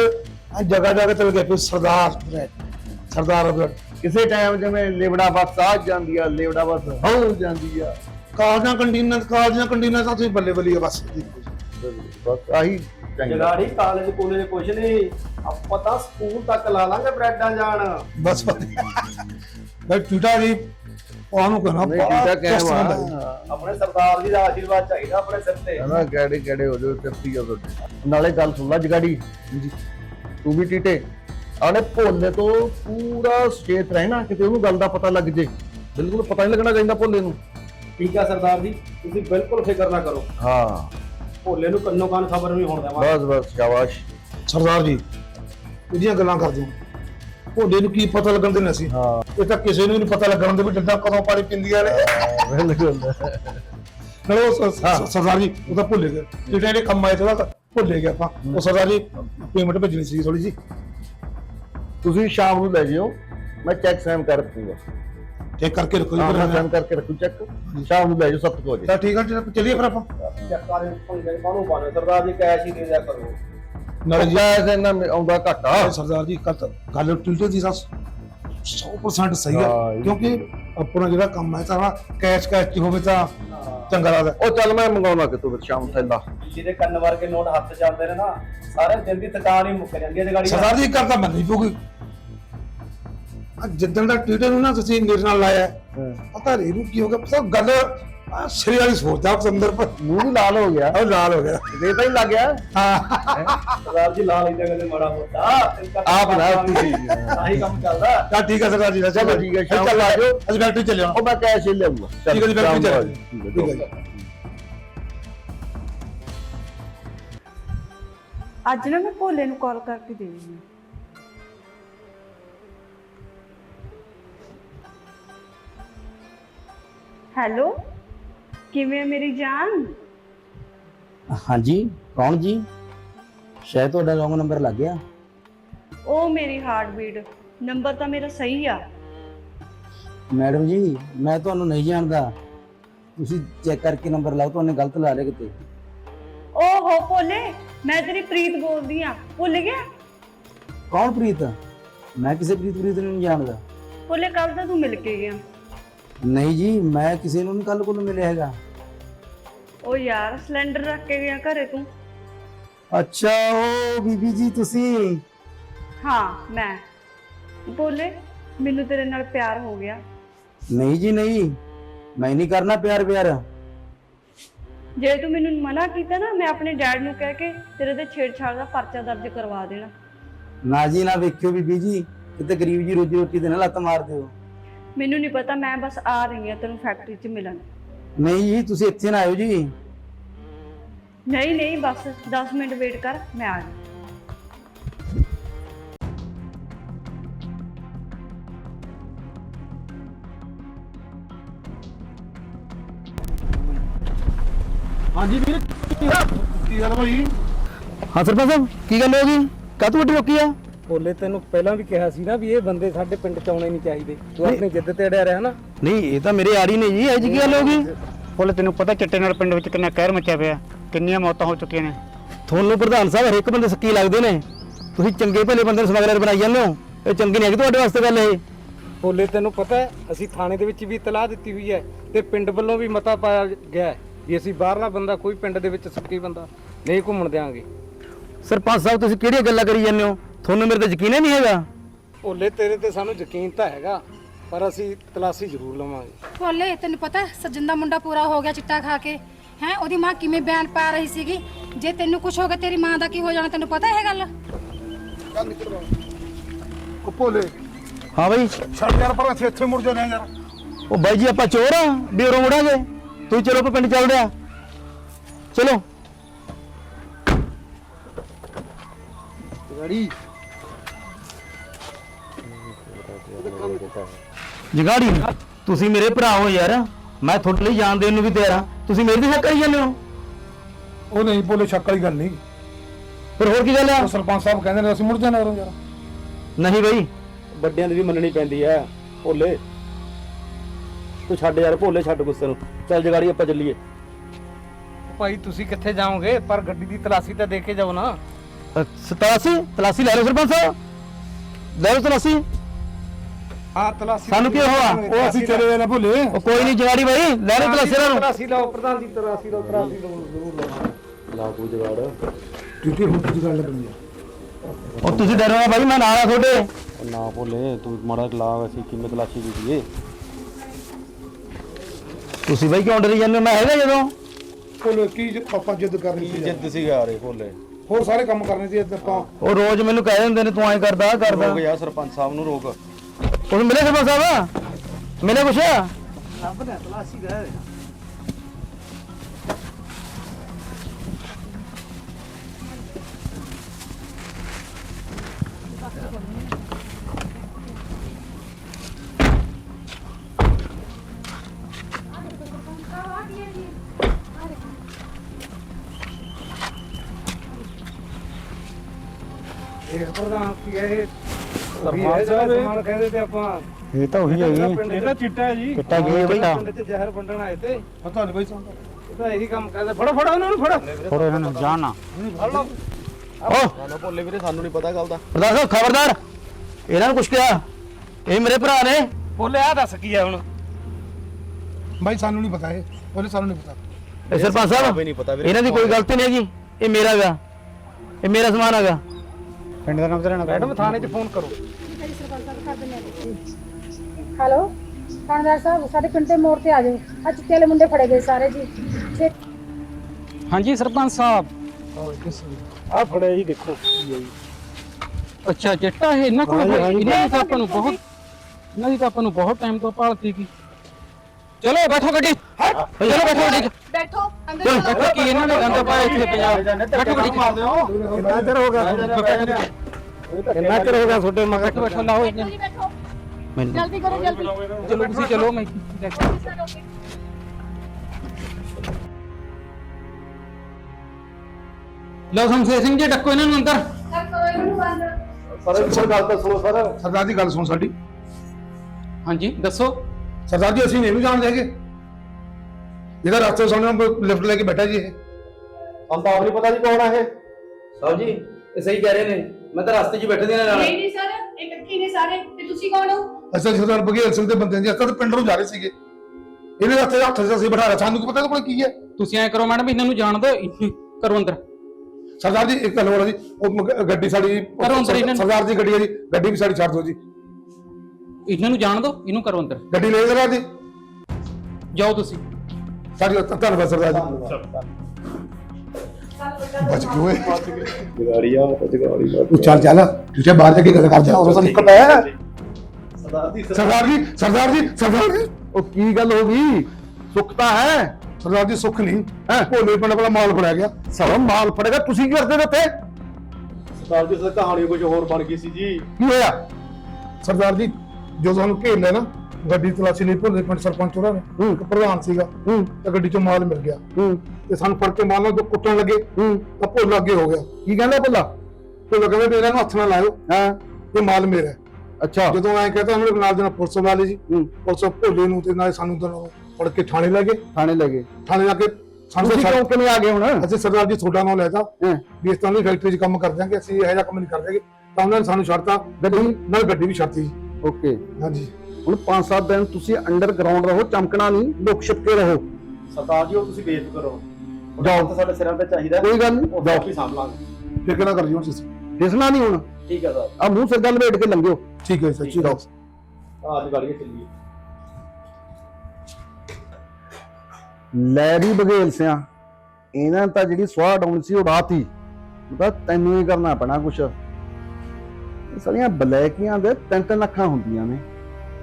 ਜਗ੍ਹਾ ਜਗ੍ਹਾ ਤੇ ਲੱਗੇ ਪਏ ਸਰਦਾਰ ਬ੍ਰੈਡ ਸਰਦਾਰ ਬ੍ਰੈਡ ਕਿਸੇ ਟਾਈਮ ਜਿਵੇਂ ਲੇਵੜਾ ਬੱਸ ਆ ਜਾਂਦੀ ਆ ਲੇਵੜਾ ਬੱਸ ਹੋ ਜਾਂਦੀ ਆ। ਕਾਲਜਾਂ ਕੰਟੀਨਾਂ ਕਾਲਜਾਂ ਕੰਟੀਨਾਂ ਤਾਂ ਤੁਸੀਂ ਬੱਲੇ ਬੱਲੇ ਆ ਬਸ ਬਸ ਆਹੀ ਚਾਹੀਦਾ ਜਗਾੜੀ ਕਾਲਜ ਕੋਲੇ ਕੁਝ ਨਹੀਂ ਆਪਾਂ ਤਾਂ ਸਕੂਲ ਤੱਕ ਲਾ ਲਾਂਗੇ ਬ੍ਰੈਡਾਂ ਜਾਣ। ਬਸ ਬਈ ਟੂਟਾ ਜੀ ਉਹਨੂੰ ਕਹਿਣਾ ਨਹੀਂ ਆਪਣੇ ਸਰਦਾਰ ਜੀ ਦਾ ਆਸ਼ੀਰਵਾਦ ਚਾਹੀਦਾ ਆਪਣੇ ਸਿਰ ਤੇ। ਨਾ ਕਿਹੜੇ ਕਿਹੜੇ ਹੋ ਜੋ ਚੱਪੀ ਆ ਤੁਹਾਡੇ। ਨਾਲੇ ਗੱਲ ਸੁਣ ਲੈ ਜਗਾੜੀ। ਜੀ ਤੂੰ ਵੀ ਟੀਟੇ। ਆਨੇ ਭੋਲੇ ਤੋਂ ਪੂਰਾ ਸਟੇਟ ਰਹਿਣਾ ਕਿਤੇ ਉਹਨੂੰ ਗੱਲ ਦਾ ਪਤਾ ਲੱਗ ਜੇ। ਬਿਲਕੁਲ ਪਤਾ ਨਹੀਂ ਲੱਗਣਾ ਚਾਹੀਦਾ ਭੋਲੇ ਨੂੰ। ਠੀਕ ਆ ਸਰਦਾਰ ਜੀ ਤੁਸੀਂ ਬਿਲਕੁਲ ਫਿਕਰ ਨਾ ਕਰੋ। ਹਾਂ। ਭੋਲੇ ਨੂੰ ਕੰਨੋ ਕੰਨ ਖਬਰ ਨਹੀਂ ਹੋਣ ਦੇਵਾਂਗੇ। ਬਸ ਬਸ ਸ਼ਾਬਾਸ਼। ਸਰਦਾਰ ਜੀ ਇਹਦੀਆਂ ਗੱਲਾਂ ਕਰਦੇ ਹਾਂ। ਭੋਲੇ ਨੂੰ ਕੀ ਪਤਾ ਲੱਗਣ ਦੇ ਅਸੀਂ ਹਾਂ। ਇਹ ਤਾਂ ਕਿਸੇ ਨੂੰ ਨਹੀਂ ਪਤਾ ਲੱਗਣ ਦੇ ਵੀ ਡੰਡਾ ਕਦੋਂ ਪਾਣੀ ਪਿੰਦੀਆਂ ਨੇ ਬਿਲਕੁਲ। ਸ- ਸਰਦਾਰ ਜੀ ਉਹ ਤਾਂ ਭੁੱਲੇ ਗਏ। ਜਿਹੜੇ ਜਿਹੜੇ ਕੰਮ ਆਏ ਤੇ ਭੁੱਲੇ ਗਏ ਆਪਾਂ। ਉਹ ਸਰਦਾਰ ਜੀ ਪੇਮੈਂਟ ਭੇਜਣੀ ਸੀ ਥੋੜੀ ਜੀ ਤੁਸੀਂ ਸ਼ਾਮ ਨੂੰ ਲੈ ਜਿਓ ਮੈਂ ਚੈੱਕ ਸਾਈਨ ਕਰ ਦੂੰਗਾ ਚੈੱਕ ਕਰਕੇ ਰੱਖੋ ਜੀ ਫਿਰ ਸਾਈਨ ਕਰਕੇ ਰੱਖੂ ਚੈੱਕ ਸ਼ਾਮ ਨੂੰ ਲੈ ਜਿਓ 7 ਵਜੇ। ਤਾਂ ਠੀਕ ਹੈ ਜੀ ਚੱਲੀਏ ਫਿਰ ਆਪਾਂ। ਚੱਕਾਂ ਦੇ ਪੰਗੇ ਕਾਹਨੂੰ ਪਾਣੇ ਸਰਦਾਰ ਜੀ ਕੈਸ਼ ਹੀ ਦੇ ਦਿਆ ਕਰੋ। ਨਾਲੇ ਜੀ ਜਾਇਜ਼ ਇਹਨਾਂ ਮੇ ਆਉਂਦਾ ਘਾਟਾ। ਸਰਦਾਰ ਜੀ ਤਾਂ ਗੱਲ ਟਿਲਟੇ ਦੀ ਸੱਸ। 100% ਸਹੀ ਹਾਂ, ਹੈ ਇਹ ਕਿਉਂਕਿ ਆਪਣਾ ਜਿਹੜਾ ਕੰਮ ਹੈ ਤਾਂ ਕੈਸ਼ ਕੈਸ਼ ਚ ਹੋਵੇ ਤਾਂ ਚੰਗਾ ਲੱਗਦਾ। ਉਹ ਚੱਲ ਮੈਂ ਮੰਗਾਉਣਾ ਕਿਤੋਂ ਫਿਰ ਸ਼ਾਮ ਥੈਲਾ। ਜਿਹਦੇ ਕੰਨ ਵਰਗੇ ਨੋਟ ਹੱਥ ਜਾਂਦੇ ਨੇ ਨਾ ਸਾਰੇ ਦਿਨ ਦੀ ਥਕਾਨ ਹੀ ਮੁੱਕ ਜਾਂਦੀ ਹੈ ਜਗਾੜੀ ਸਰਦਾਰ ਜੀ ਕਰਦਾ ਮੰਨਣੀ ਪਊਗੀ। ਆ ਜਿੱਦਣ ਦਾ ਟਵਿੱਟਰ ਨੂੰ ਨਾ ਤੁਸੀਂ ਮੇਰੇ ਨਾਲ ਲਾਇਆ ਪਤਾ ਨਹੀਂ ਇਹਨੂੰ ਕੀ ਹੋ ਗਿਆ। ਪਤਾ ਗੱਲ ਆਹ ਸਿਰੇ ਵਾਲੀ ਸੋਚਦਾ ਉਸ ਅੰਦਰ ਪਰ ਮੂੰਹ ਵੀ ਲਾਲ ਹੋ ਗਿਆ ਉਹ ਲਾਲ ਹੋ ਗਿਆ ਦੇ ਤਾਂ ਹੀ ਲੱਗ ਗਿਆ ਹਾਂ ਸਰਦਾਰ ਜੀ ਲਾ ਲੈਂਦੇ ਕਦੇ ਮਾੜਾ ਮੋਟਾ ਆਪ ਨਾ ਤੁਸੀਂ। ਆਹੀ ਕੰਮ ਚੱਲਦਾ ਚੱਲ ਠੀਕ ਹੈ ਸਰਦਾਰ ਜੀ ਚਲੋ ਠੀਕ ਹੈ, ਸ਼ਾਮ ਚੱਲ ਨੂੰ ਆ ਜਾਓ। ਅਸੀਂ ਫੈਕਟਰੀ ਚੱਲੇ ਹਾਂ ਉਹ ਮੈਂ ਕੈਸ਼ ਹੀ ਲਿਆਉਂਗਾ ਠੀਕ ਹੈ ਜੀ, ਫੈਕਟਰੀ ਚੱਲ ਠੀਕ ਹੈ ਠੀਕ ਹੈ ਜੀ ਅੱਜ ਨਾ ਮੈਂ ਭੋਲੇ ਨੂੰ ਕਾਲ ਕਰਕੇ ਦੇ ਦਿੰਦੀ ਹਾਂ ਹੈਲੋ ਕਿਵੇਂ ਹੈ ਮੇਰੀ ਜਾਨ? ਹਾਂਜੀ ਕੌਣ ਜੀ? ਸ਼ਾਇਦ ਤੁਹਾਡਾ ਰੋਂਗ ਨੰਬਰ ਲੱਗ ਗਿਆ। ਉਹ ਮੇਰੀ ਹਾਰਟਬੀਟ ਨੰਬਰ ਤਾਂ ਮੇਰਾ ਸਹੀ ਆ। ਮੈਡਮ ਜੀ ਮੈਂ ਤੁਹਾਨੂੰ ਨਹੀਂ ਜਾਣਦਾ। ਤੁਸੀਂ ਚੈੱਕ ਕਰਕੇ ਨੰਬਰ ਲਾਓ ਤੁਹਾਨੂੰ ਗਲਤ ਲਾ ਲਿਆ ਕਿਤੇ। ਓਹੋ ਭੋਲੇ ਮੈਂ ਤੇਰੀ ਪ੍ਰੀਤ ਬੋਲਦੀ ਆ। ਭੁੱਲ ਗਿਆ? ਕੌਣ ਪ੍ਰੀਤ? ਮੈਂ ਕਿਸੇ ਪ੍ਰੀਤ ਪ੍ਰੀਤ ਨੂੰ ਨਹੀਂ ਜਾਣਦਾ। ਬੋਲੇ ਕੱਲ ਤਾਂ ਤੂੰ ਮਿਲ ਕੇ ਗਿਆ। ਨਹੀਂ ਜੀ ਮੈਂ ਕਿਸੇ ਨੂੰ ਕੱਲ ਕੋਲ ਮਿਲਿਆ ਹੈਗਾ। ਉਹ ਯਾਰ ਸਿਲੰਡਰ ਰੱਖ ਕੇ ਗਿਆ ਘਰੇ ਤੂੰ। ਅੱਛਾ ਉਹ ਬੀਬੀ ਜੀ ਤੁਸੀਂ? ਹਾਂ ਮੈਂ। ਬੋਲੇ ਮੈਨੂੰ ਤੇਰੇ ਨਾਲ ਪਿਆਰ ਹੋ ਗਿਆ। ਨਹੀਂ ਜੀ ਨਹੀਂ। ਮੈਂ ਨਹੀਂ ਕਰਨਾ ਪਿਆਰ ਪਿਆਰ। ਜੇ ਤੂੰ ਮੈਨੂੰ ਮਨਾ ਕੀਤਾ ਨਾ ਮੈਂ ਆਪਣੇ ਡੈਡ ਨੂੰ ਕਹਿ ਕੇ ਤੇਰੇ ਤੇ ਛੇੜਛਾੜ ਦਾ ਪਰਚਾ ਦਰਜ ਕਰਵਾ ਦੇਣਾ। ਨਾ ਜੀ ਨਾ ਵੇਖਿਓ ਬੀਬੀ ਜੀ ਕਿਤੇ ਗਰੀਬ ਜੀ ਰੋਜੀ ਰੋਟੀ ਦੇ ਨਾਲ ਲੱਤ ਮਾਰ ਦਿਓ। ਮੈਨੂੰ ਨਹੀਂ ਪਤਾ ਮੈਂ ਬਸ ਆ ਰਹੀ ਹਾਂ ਤੈਨੂੰ ਫੈਕਟਰੀ 'ਚ ਮਿਲਣ। ਨਹੀਂ ਜੀ ਤੁਸੀਂ ਇੱਥੇ ਨਾ ਆਇਓ ਜੀ। ਨਹੀਂ ਨਹੀਂ ਬਸ 10 ਮਿੰਟ ਵੇਟ ਕਰ ਮੈਂ ਆ ਗਈ ਹਾਂਜੀ ਵੀਰ ਕੀ ਗੱਲ ਭਾਈ? ਹਾਂ ਸਰਪੰਚ ਸਾਹਿਬ ਕੀ ਗੱਲ ਹੋ ਗਈ? ਕਾਹਤੋਂ ਵੱਡੀ ਰੋਕੀ ਆ? ਬੋਲੇ ਤੈਨੂੰ ਪਹਿਲਾਂ ਵੀ ਕਿਹਾ ਸੀ ਨਾ ਵੀ ਇਹ ਬੰਦੇ ਸਾਡੇ ਪਿੰਡ ਚ ਆਉਣੇ ਨਹੀਂ ਚਾਹੀਦੇ। ਤੂੰ ਆਪਣੀ ਜਿੱਦ ਤੇ ਅੜਿਆ ਰਿਹਾ ਨਾ। ਨਹੀਂ ਇਹ ਤਾਂ ਮੇਰੇ ਆੜੀ ਨੇ ਜੀ ਇਹ ਜੀ ਕੀ ਗੱਲ ਹੋ ਗਈ? ਬੋਲੇ ਤੈਨੂੰ ਪਤਾ ਚਿੱਟੇ ਨਾਲ ਪਿੰਡ ਵਿੱਚ ਕਿੰਨਾ ਕਹਿਰ ਮਚਿਆ ਪਿਆ। ਕਿੰਨੀਆਂ ਮੌਤਾਂ ਹੋ ਚੁੱਕੀਆਂ ਨੇ। ਤੁਹਾਨੂੰ ਪ੍ਰਧਾਨ ਸਾਹਿਬ ਹਰੇਕ ਬੰਦੇ ਸੱਕੀ ਲੱਗਦੇ ਨੇ। ਤੁਸੀਂ ਚੰਗੇ ਭਲੇ ਬੰਦੇ ਨੂੰ ਸਮਗਲਰ ਬਣਾਈ ਜਾਂਦੇ ਹੋ। ਇਹ ਚੰਗੀ ਨਹੀਂ ਹੈਗੀ ਤੁਹਾਡੇ ਵਾਸਤੇ ਗੱਲ ਇਹ। ਬੋਲੇ ਤੈਨੂੰ ਪਤਾ ਅਸੀਂ ਥਾਣੇ ਦੇ ਵਿੱਚ ਵੀ ਇਤਲਾਹ ਦਿੱਤੀ ਹੋਈ ਹੈ ਤੇ ਪਿੰਡ ਵੱਲੋਂ ਵੀ ਮਤਾ ਪਾਇਆ ਗਿਆ ਹੈ ਵੀ ਅਸੀਂ ਬਾਹਰਲਾ ਬੰਦਾ ਕੋਈ ਪਿੰਡ ਦੇ ਵਿੱਚ ਸੱਕੀ ਬੰਦਾ ਨਹੀਂ ਘੁੰਮਣ ਦੇਵਾਂਗੇ ਸਰਪੰਚ ਸਾਹਿਬ ਤੁਸੀਂ ਕਿਹੜੀਆਂ ਗੱਲਾਂ ਕਰੀ ਜਾਂਦੇ ਹੋ? ਤੁਹਾਨੂੰ ਮੇਰੇ ਤੇ ਯਕੀਨ ਹੀ ਨਹੀਂ ਹੈਗਾ? ਬੋਲੇ ਤੇਰੇ ਤੇ ਸਾਨੂੰ ਯਕੀਨ ਤਾਂ ਹੈਗਾ ਪਰ ਅਸੀਂ ਤਲਾਸ਼ੀ ਜ਼ਰੂਰ ਲਵਾਂਗੇ। ਭੋਲੇ ਤੈਨੂੰ ਪਤਾ ਸੱਜਣ ਦਾ ਮੁੰਡਾ ਪੂਰਾ ਹੋ ਗਿਆ ਚਿੱਟਾ ਖਾ ਕੇ। ਹੈ ਉਹਦੀ ਮਾਂ ਕਿਵੇਂ ਬਿਆਨ ਪਾ ਰਹੀ ਸੀਗੀ? ਜੇ ਤੈਨੂੰ ਕੁਝ ਹੋ ਗਿਆ ਤੇਰੀ ਮਾਂ ਦਾ ਕੀ ਹੋ ਜਾਣਾ? ਤੈਨੂੰ ਪਤਾ ਇਹ ਗੱਲ? ਉਹ ਭੋਲੇ ਹਾਂ ਬਾਈ। ਛੱਡ ਯਾਰ ਪਰ ਇੱਥੇ ਇੱਥੇ ਮੁੜ ਜਾਣਾ ਯਾਰ। ਉਹ ਬਾਈ ਜੀ ਆਪਾਂ ਚੋਰ ਆ ਵੀ ਉਰੋਂ ਮੁੜਾਂਗੇ। ਤੁਸੀਂ ਚਲੋ ਆਪਾਂ ਪਿੰਡ ਚੱਲਦੇ ਆ ਚਲੋ। ਗਾੜੀ ਜਗਾੜੀ ਤੁਸੀਂ ਮੇਰੇ ਭਰਾ ਹੋ ਯਾਰ। ਮੈਂ ਤੁਹਾਡੇ ਲਈ ਜਾਨ ਦੇਣ ਨੂੰ ਵੀ ਤਿਆਰ ਆ ਤੁਸੀਂ ਮੇਰੇ ਤੇ ਸ਼ੱਕ ਕਰੀ ਜਾਂਦੇ ਹੋ? ਉਹ ਨਹੀਂ ਭੋਲੇ ਸ਼ੱਕ ਵਾਲੀ ਗੱਲ ਨਹੀਂ। ਫਿਰ ਹੋਰ ਕੀ ਗੱਲ ਆ? ਉਹ ਸਰਪੰਚ ਸਾਹਿਬ ਕਹਿੰਦੇ ਨੇ ਅਸੀਂ ਮੁੜ ਜਾਣਾ ਉਰੋਂ ਯਾਰ। ਨਹੀਂ ਬਾਈ। ਵੱਡਿਆਂ ਦੀ ਵੀ ਮੰਨਣੀ ਪੈਂਦੀ ਹੈ ਭੋਲੇ। ਤੂੰ ਛੱਡ ਯਾਰ ਭੋਲੇ ਛੱਡ ਗੁੱਸੇ ਨੂੰ। ਚੱਲ ਜਗਾੜੀ ਆਪਾਂ ਚੱਲੀਏ। ਭਾਈ ਤੁਸੀਂ ਕਿੱਥੇ ਜਾਓਗੇ? ਪਰ ਗੱਡੀ ਦੀ ਤਲਾਸ਼ੀ ਤਾਂ ਦੇ ਕੇ ਜਾਓ ਨਾ। ਅ, ਤਲਾਸੀ? ਤਲਾਸੀ ਲੈ ਲਓ ਸਰਪੰਚ ਸਾਹਿਬ। ਲੈ ਲਓ ਤਲਾਸੀ। ਹਾਂ ਤਲਾਸ਼ੀ ਸਾਨੂੰ ਕੀ ਹੋਇਆ? ਉਹ ਅਸੀਂ ਚਲੇ ਜਾਣਾ ਭੋਲੇ। ਉਹ ਕੋਈ ਨਹੀਂ ਜਗਾੜੀ ਬਾਈ ਲੈ ਲਓ ਤਲਾਸੀ ਇਹਨਾਂ ਨੂੰ ਤਲਾਸ਼ੀ ਲਓ ਪ੍ਰਧਾਨ ਜੀ ਤਲਾਸ਼ੀ ਲਓ ਤਲਾਸ਼ੀ ਲਓ ਜ਼ਰੂਰ ਲਓ। ਟੀਟੀ ਹੁਣ ਕੀ ਗੱਲ ਕਰਨੀ ਆ। ਉਹ ਤੁਸੀਂ ਡਰੋ ਨਾ ਬਾਈ ਮੈਂ ਨਾਲ ਆ ਤੁਹਾਡੇ। ਨਾ ਬੋਲੇ ਤੂੰ ਮਾੜਾ ਗਲਾਵ ਅਸੀਂ ਕਿੰਨੇ ਤਲਾਸ਼ੀ ਦੀ ਦੀਏ? ਤੁਸੀਂ ਬਾਈ ਕਿਉਂ ਡਰੀ ਜਾਂਦੇ ਹੋ? ਮੈਂ ਹੈਗਾ ਜਦੋਂ। ਭੋਲੇ ਕੀ ਜ- ਆਪਾਂ ਜਿੱਦ ਕਰਨੀ ਸੀ ਯਾਰ। ਜਿੱਦ ਸੀ ਆ ਰਹੇ ਬੋਲੇ ਹੋਰ ਸਾਰੇ ਕੰਮ ਕਰਨੇ ਸੀ ਇੱਥੇ ਆਪਾਂ ਉਹ ਰੋਜ਼ ਮੈਨੂੰ ਕਹਿ ਦਿੰਦੇ ਨੇ ਤੂੰ ਐਂ ਕਰਦਾ ਆਹ ਕਰਦਾ। ਰੋਕ ਯਾਰ ਸਰਪੰਚ ਸਾਹਿਬ ਨੂੰ ਰੋਕ। ਉਹ ਮਿਲੇ ਸਰਪੰਚ ਸਾਹਿਬ ਮਿਲੇ ਕੁਛ ਇਹ ਸਾਹਿਬ। ਸਮਾਨ ਕਹਿੰਦੇ ਤੇ ਆਪਾਂ ਇਹ ਤਾਂ ਉਹੀ ਇਹ ਤਾਂ ਚਿੱਟਾ ਹੈ ਜੀ। ਚਿੱਟਾ ਕੀ ਹੈ ਬਈ? ਪਿੰਡ ਚ ਜ਼ਹਿਰ ਵੰਡਣ ਆਏ ਤੇ। ਪਤਾ ਨਹੀਂ ਬਾਈ ਸਾਨੂੰ ਇਹ ਤਾਂ ਇਹੀ ਕੰਮ ਕਰਦੇ। ਫੜੋ ਫੜੋ ਉਹਨਾਂ ਨੂੰ ਫੜੋ। ਥੋੜਾ ਇਹਨਾਂ ਨੂੰ ਜਾਣਾ ਓ। ਨਾ ਬੋਲੇ ਵੀਰੇ ਸਾਨੂੰ ਨਹੀਂ ਪਤਾ ਗੱਲ ਦਾ। ਪ੍ਰਧਾਨ ਸਾਹਿਬ ਖਬਰਦਾਰ। ਇਹਨਾਂ ਨੂੰ ਕੁਛ ਕਿਹਾ? ਇਹ ਮੇਰੇ ਭਰਾ ਨੇ। ਬੋਲੇ ਆ ਦੱਸ ਕੀ ਆ ਹੁਣ? ਬਾਈ ਸਾਨੂੰ ਨਹੀਂ ਪਤਾ ਇਹ। ਭੋਲੇ ਸਾਨੂੰ ਨਹੀਂ ਪਤਾ। ਇਹ ਸਰਪੰਚ ਸਾਹਿਬ ਵੀ ਨਹੀਂ ਪਤਾ ਵੀਰੇ। ਇਹਨਾਂ ਦੀ ਕੋਈ ਗਲਤੀ ਨਹੀਂ ਹੈਗੀ। ਇਹ ਮੇਰਾ ਹੈਗਾ। ਇਹ ਮੇਰਾ ਸਮਾਨ ਹੈਗਾ। ਪਿੰਡ ਦਾ ਨਾਮ ਤੇ ਰਹਿਣਾ ਮੈਡਮ ਥਾਣੇ 'ਚ ਫੋਨ ਕਰੋ। ਹੈਲੋ ਥਾਣੇਦਾਰ ਸਾਹਿਬ ਸਾਡੇ ਪਿੰਡ ਦੇ ਮੋੜ ਤੇ ਆ ਜਾਓ ਆ ਚਿੱਟੇ ਵਾਲੇ ਮੁੰਡੇ ਫੜੇ ਗਏ ਸਾਰੇ ਜੀ ਛੇ- ਹਾਂਜੀ ਸਰਪੰਚ ਸਾਹਿਬ ਆ ਫੜਿਆ ਜੀ ਦੇਖੋ ਅੱਛਾ ਚਿੱਟਾ ਇਹ ਇਹਨਾਂ ਕੋਲ ਇਹਨਾਂ ਦੀ ਤਾਂ ਆਪਾਂ ਨੂੰ ਬਹੁਤ ਇਹਨਾਂ ਦੀ ਤਾਂ ਆਪਾਂ ਨੂੰ ਬਹੁਤ ਟਾਈਮ ਤੋਂ ਭਾਲਤੀ ਕੀ ਚਲੋ ਬੈਠੋ ਗੱਡੀ ਚਲੋ ਬੈਠੋ ਗੱਡੀ 'ਚ। ਬੈਠੋ ਅੰਦਰ ਚਲੋ ਬੈਠੋ ਕੀ ਇਹਨਾਂ ਨੇ ਗੰਦ ਪਾਇਆ ਇੱਥੇ ਪੰਜਾਬ ਬੈਠੋ ਗੱਡੀ 'ਚ। ਕਿੰਨਾ ਚਿਰ ਹੋ ਗਿਆ ਕਿੰਨਾ ਚਿਰ ਹੋ ਗਿਆ ਤੁਹਾਡੇ ਮਗਰ ਬੈਠੋ ਬੈਠੋ ਲਾਓ ਇਹਨਾਂ ਨੂੰ। ਜਲਦੀ ਬੈਠੋ ਜਲਦੀ ਕਰੋ ਜਲਦੀ ਚਲੋ ਤੁਸੀਂ ਚਲੋ ਮੈਂ ਲਓ ਸ਼ਮਸ਼ੇਰ ਸਿੰਘ ਜੀ ਡੱਕੋ ਇਹਨਾਂ ਨੂੰ ਅੰਦਰ ਕਰੋ ਇਹਨੂੰ ਬੰਦ ਸਰ ਇੱਕ ਗੱਲ ਤਾਂ ਸੁਣੋ ਸਰ ਸਰਦਾਰ ਦੀ ਗੱਲ ਸੁਣ ਸਾਡੀ ਹਾਂਜੀ ਦੱਸੋ ਸਰਦਾਰ ਜੀ ਅਸੀਂ ਨਹੀਂ ਇਹਨੂੰ ਜਾਣਦੇ ਹੈਗੇ ਜਿਹੜਾ ਰਸਤੇ ਸਾਨੂੰ ਲਿਫਟ ਲੈ ਕੇ ਬੈਠਾ ਜੀ ਇਹ ਹਮ ਤਾਂ ਆਪ ਨਹੀਂ ਪਤਾ ਜੀ ਕੌਣ ਆ ਇਹ ਸਾਹਿਬ ਜੀ ਇਹ ਸਹੀ ਕਹਿ ਰਹੇ ਨੇ ਮੈਂ ਤਾਂ ਰਸਤੇ 'ਚ ਬੈਠੇ ਦੇ ਨਾਲ ਨਹੀਂ ਨਹੀਂ ਸਰ ਇਹ ਇਕੱਠੇ ਨੇ ਸਾਰੇ ਤੇ ਤੁਸੀਂ ਕੌਣ ਹੋ ਅਸਾਂ ਸਰਦਾਰ ਬਘੇਲ ਸਿੰਘ ਦੇ ਬੰਦੇ ਜੀ ਅਸਾਂ ਤਾਂ ਪਿੰਡ ਨੂੰ ਜਾ ਰਹੇ ਸੀਗੇ। ਇਹਦੇ ਹੱਥੇ ਹੱਥ 'ਚ ਅਸੀਂ ਬਿਠਾ ਲਿਆ ਸਾਨੂੰ ਕੀ ਪਤਾ ਇਹਦੇ ਕੋਲ ਕੀ ਹੈ। ਤੁਸੀਂ ਐ ਕਰੋ ਮੈਡਮ ਇਹਨਾਂ ਨੂੰ ਜਾਣ ਦਿਓ ਕਰੋ ਅੰਦਰ। ਸਰਦਾਰ ਜੀ ਇੱਕ ਗੱਲ ਹੋਰ ਜੀ ਉਹ ਮ- ਗੱਡੀ ਸਾਡੀ ਕਰੋ ਅੰਦਰ ਇਹਨਾਂ ਨੂੰ। ਸਰਦਾਰ ਦੀ ਗੱਡੀ ਹੈ ਜੀ ਗੱਡੀ ਵੀ ਸਾਡੀ ਛੱਡ ਦਿਓ ਜੀ। ਇਹਨਾਂ ਨੂੰ ਜਾਣ ਦਿਓ ਇਹਨੂੰ ਕਰੋ ਅੰਦਰ। ਗੱਡੀ ਲੈ ਸਰਦਾਰ ਜੀ। ਜਾਓ ਤੁਸੀਂ। ਸਾਡੀ ਧੰਨਵਾਦ ਸਰਦਾਰ ਜੀ। ਬਚ ਗਏ ਓਏ ਜਗਾੜੀਆ ਤੂੰ ਚੱਲ ਚੱਲ ਤੁਝੇ ਬਾਹਰ ਜਾ ਕੇ ਗੱਲ ਕਰਦੇ ਆ ਉਦੋਂ ਨਿਕਲ ਹੈ ਸਰਦਾਰ ਜੀ ਸਰਦਾਰ ਜੀ ਸਰਦਾਰ ਜੀ ਉਹ ਕੀ ਗੱਲ ਹੋ ਗਈ? ਸੁੱਖ ਤਾਂ ਹੈ। ਸਰਦਾਰ ਜੀ ਸੁੱਖ ਨਹੀਂ। ਹੈ? ਭੋਲੇ ਪਿੰਡ ਵਾਲਾ ਮਾਲ ਫੜਿਆ ਗਿਆ। ਸਾਰਾ ਮਾਲ ਫੜੇਗਾ ਤੁਸੀਂ ਕੀ ਕਰਦੇ ਨੇ ਉੱਥੇ? ਸਰਦਾਰ ਜੀ ਸਰ ਕਹਾਣੀ ਕੁਝ ਹੋਰ ਬਣ ਗਈ ਸੀ ਜੀ। ਕੀ ਹੋਇਆ? ਸਰਦਾਰ ਜੀ ਜਦੋਂ ਸਾਨੂੰ ਘੇਰ ਲਿਆ ਨਾ ਗੱਡੀ ਤਲਾਸ਼ੀ ਲਈ ਭੋਲੇ ਪਿੰਡ ਸਰਪੰਚ ਉਹਨਾਂ ਨੇ ਇੱਕ ਪ੍ਰਧਾਨ ਸੀਗਾ ਤੇ ਗੱਡੀ ਚੋਂ ਮਾਲ ਮਿਲ ਗਿਆ। ਤੇ ਸਾਨੂੰ ਫੜ ਕੇ ਮਾਲ ਨਾਲ ਜੋ ਕੁੱਟਣ ਲੱਗੇ ਤਾਂ ਭੋਲਾ ਅੱਗੇ ਹੋ ਗਿਆ। ਕੀ ਕਹਿੰਦਾ ਭੁੱਲਾ? ਭੋਲਾ ਕਹਿੰਦਾ ਵੀ ਇਹਨਾਂ ਨੂੰ ਹੱਥ ਨਾਲ ਲਾਇਓ। ਹਾਂ। ਇਹ ਮਾਲ ਮੇਰਾ ਹੈ। ਅੱਛਾ। ਜਦੋਂ ਐਂ ਕਹਤਾ ਉਹਨਾਂ ਦੇ ਨਾਲ ਦੇ ਨਾਲ ਪੁਲਿਸ ਵਾਲੇ ਜੀ। ਪੁਲਿਸ ਭੋਲੇ ਨੂੰ ਤੇ ਨਾਲ ਸਾਨੂੰ ਦੋਨੋਂ ਫੜ ਕੇ ਥਾਣੇ ਲੈ ਗਏ। ਥਾਣੇ ਲੱਗੇ ਥਾਣੇ ਜਾ ਕੇ ਸਾਨੂੰ ਤੁਸੀਂ ਤਾਂ ਕਿਉਂ ਕਿਵੇਂ ਆ ਗਏ ਹੁਣ? ਅਸੀਂ ਸਰਦਾਰ ਜੀ ਤੁਹਾਡਾ ਨਾਮ ਹਾਂ। ਵੀ ਇਸ ਤਰ੍ਹਾਂ ਦੀ ਫੈਕਟਰੀ 'ਚ ਕੰਮ ਕਰ ਦਿਆਂਗੇ ਅਸੀਂ ਇਹੋ ਜਿਹਾ ਕੰਮ ਨਹੀਂ ਕਰ ਦਿਆਂਗੇ। ਤਾਂ ਉਹਨਾਂ ਨੇ ਸਾਨੂੰ ਛੱਡਤਾ। ਗੱਡੀ? ਨਾਲ ਗੱਡੀ ਵੀ ਛੱਡਤੀ ਜੀ। ਓਕੇ। ਹਾਂਜੀ। ਹੁਣ 5-7 ਦਿਨ ਤੁਸੀਂ ਅੰਡਰਗਰਾਉਂਡ ਰਹੋ ਚਮਕਣਾ ਨਹੀਂ ਲੁਕ ਛਿਪ ਕੇ ਰਹੋ। ਸਰਦਾਰ ਜੀ ਉਹ ਤੁਸੀਂ ਬੇਇੱਜ਼ਤ ਕਰੋ ਜਾਓ। ਤਾਂ ਸਾਡੇ ਸਿਰਾਂ ਤੇ ਚਾਹੀਦਾ। ਕੋਈ ਗੱਲ ਨਹੀਂ ਜਾਓ। ਵੀ ਸਾਂਭ ਲਾਂਗੇ। ਫਿਕਰ ਨਾ ਕਰਿਓ ਤੁਸੀਂ। ਦਿਸਣਾ ਨਹੀਂ ਹੁਣ। ਠੀਕ ਹੈ ਸਰ। ਆ ਮੂੰਹ ਸਿਰ ਗੱਲ ਵੇਟ ਕੇ ਲੰਘਿਓ। ਠੀਕ ਹੈ ਸੱਚੀ ਰਾਓ ਆ। ਜਗਾੜੀਏ ਚੱਲੀਏ ਲੈ ਵੀ ਬਘੇਲ ਸਿਆ। ਇਹਨਾਂ ਨੇ ਤਾਂ ਜਿਹੜੀ ਸਵਾਹ ਡਾਉਣ ਸੀ ਉਹ ਰਾਤੀ ਉਹਦਾ ਤੈਨੂੰ ਹੀ ਕਰਨਾ ਪੈਣਾ ਕੁਛ। ਇਹ ਸਾਲੀਆਂ ਬਲੈਕੀਆਂ ਦੇ ਤਿੰਨ ਤਿੰਨ ਅੱਖਾਂ ਹੁੰਦੀਆਂ ਨੇ।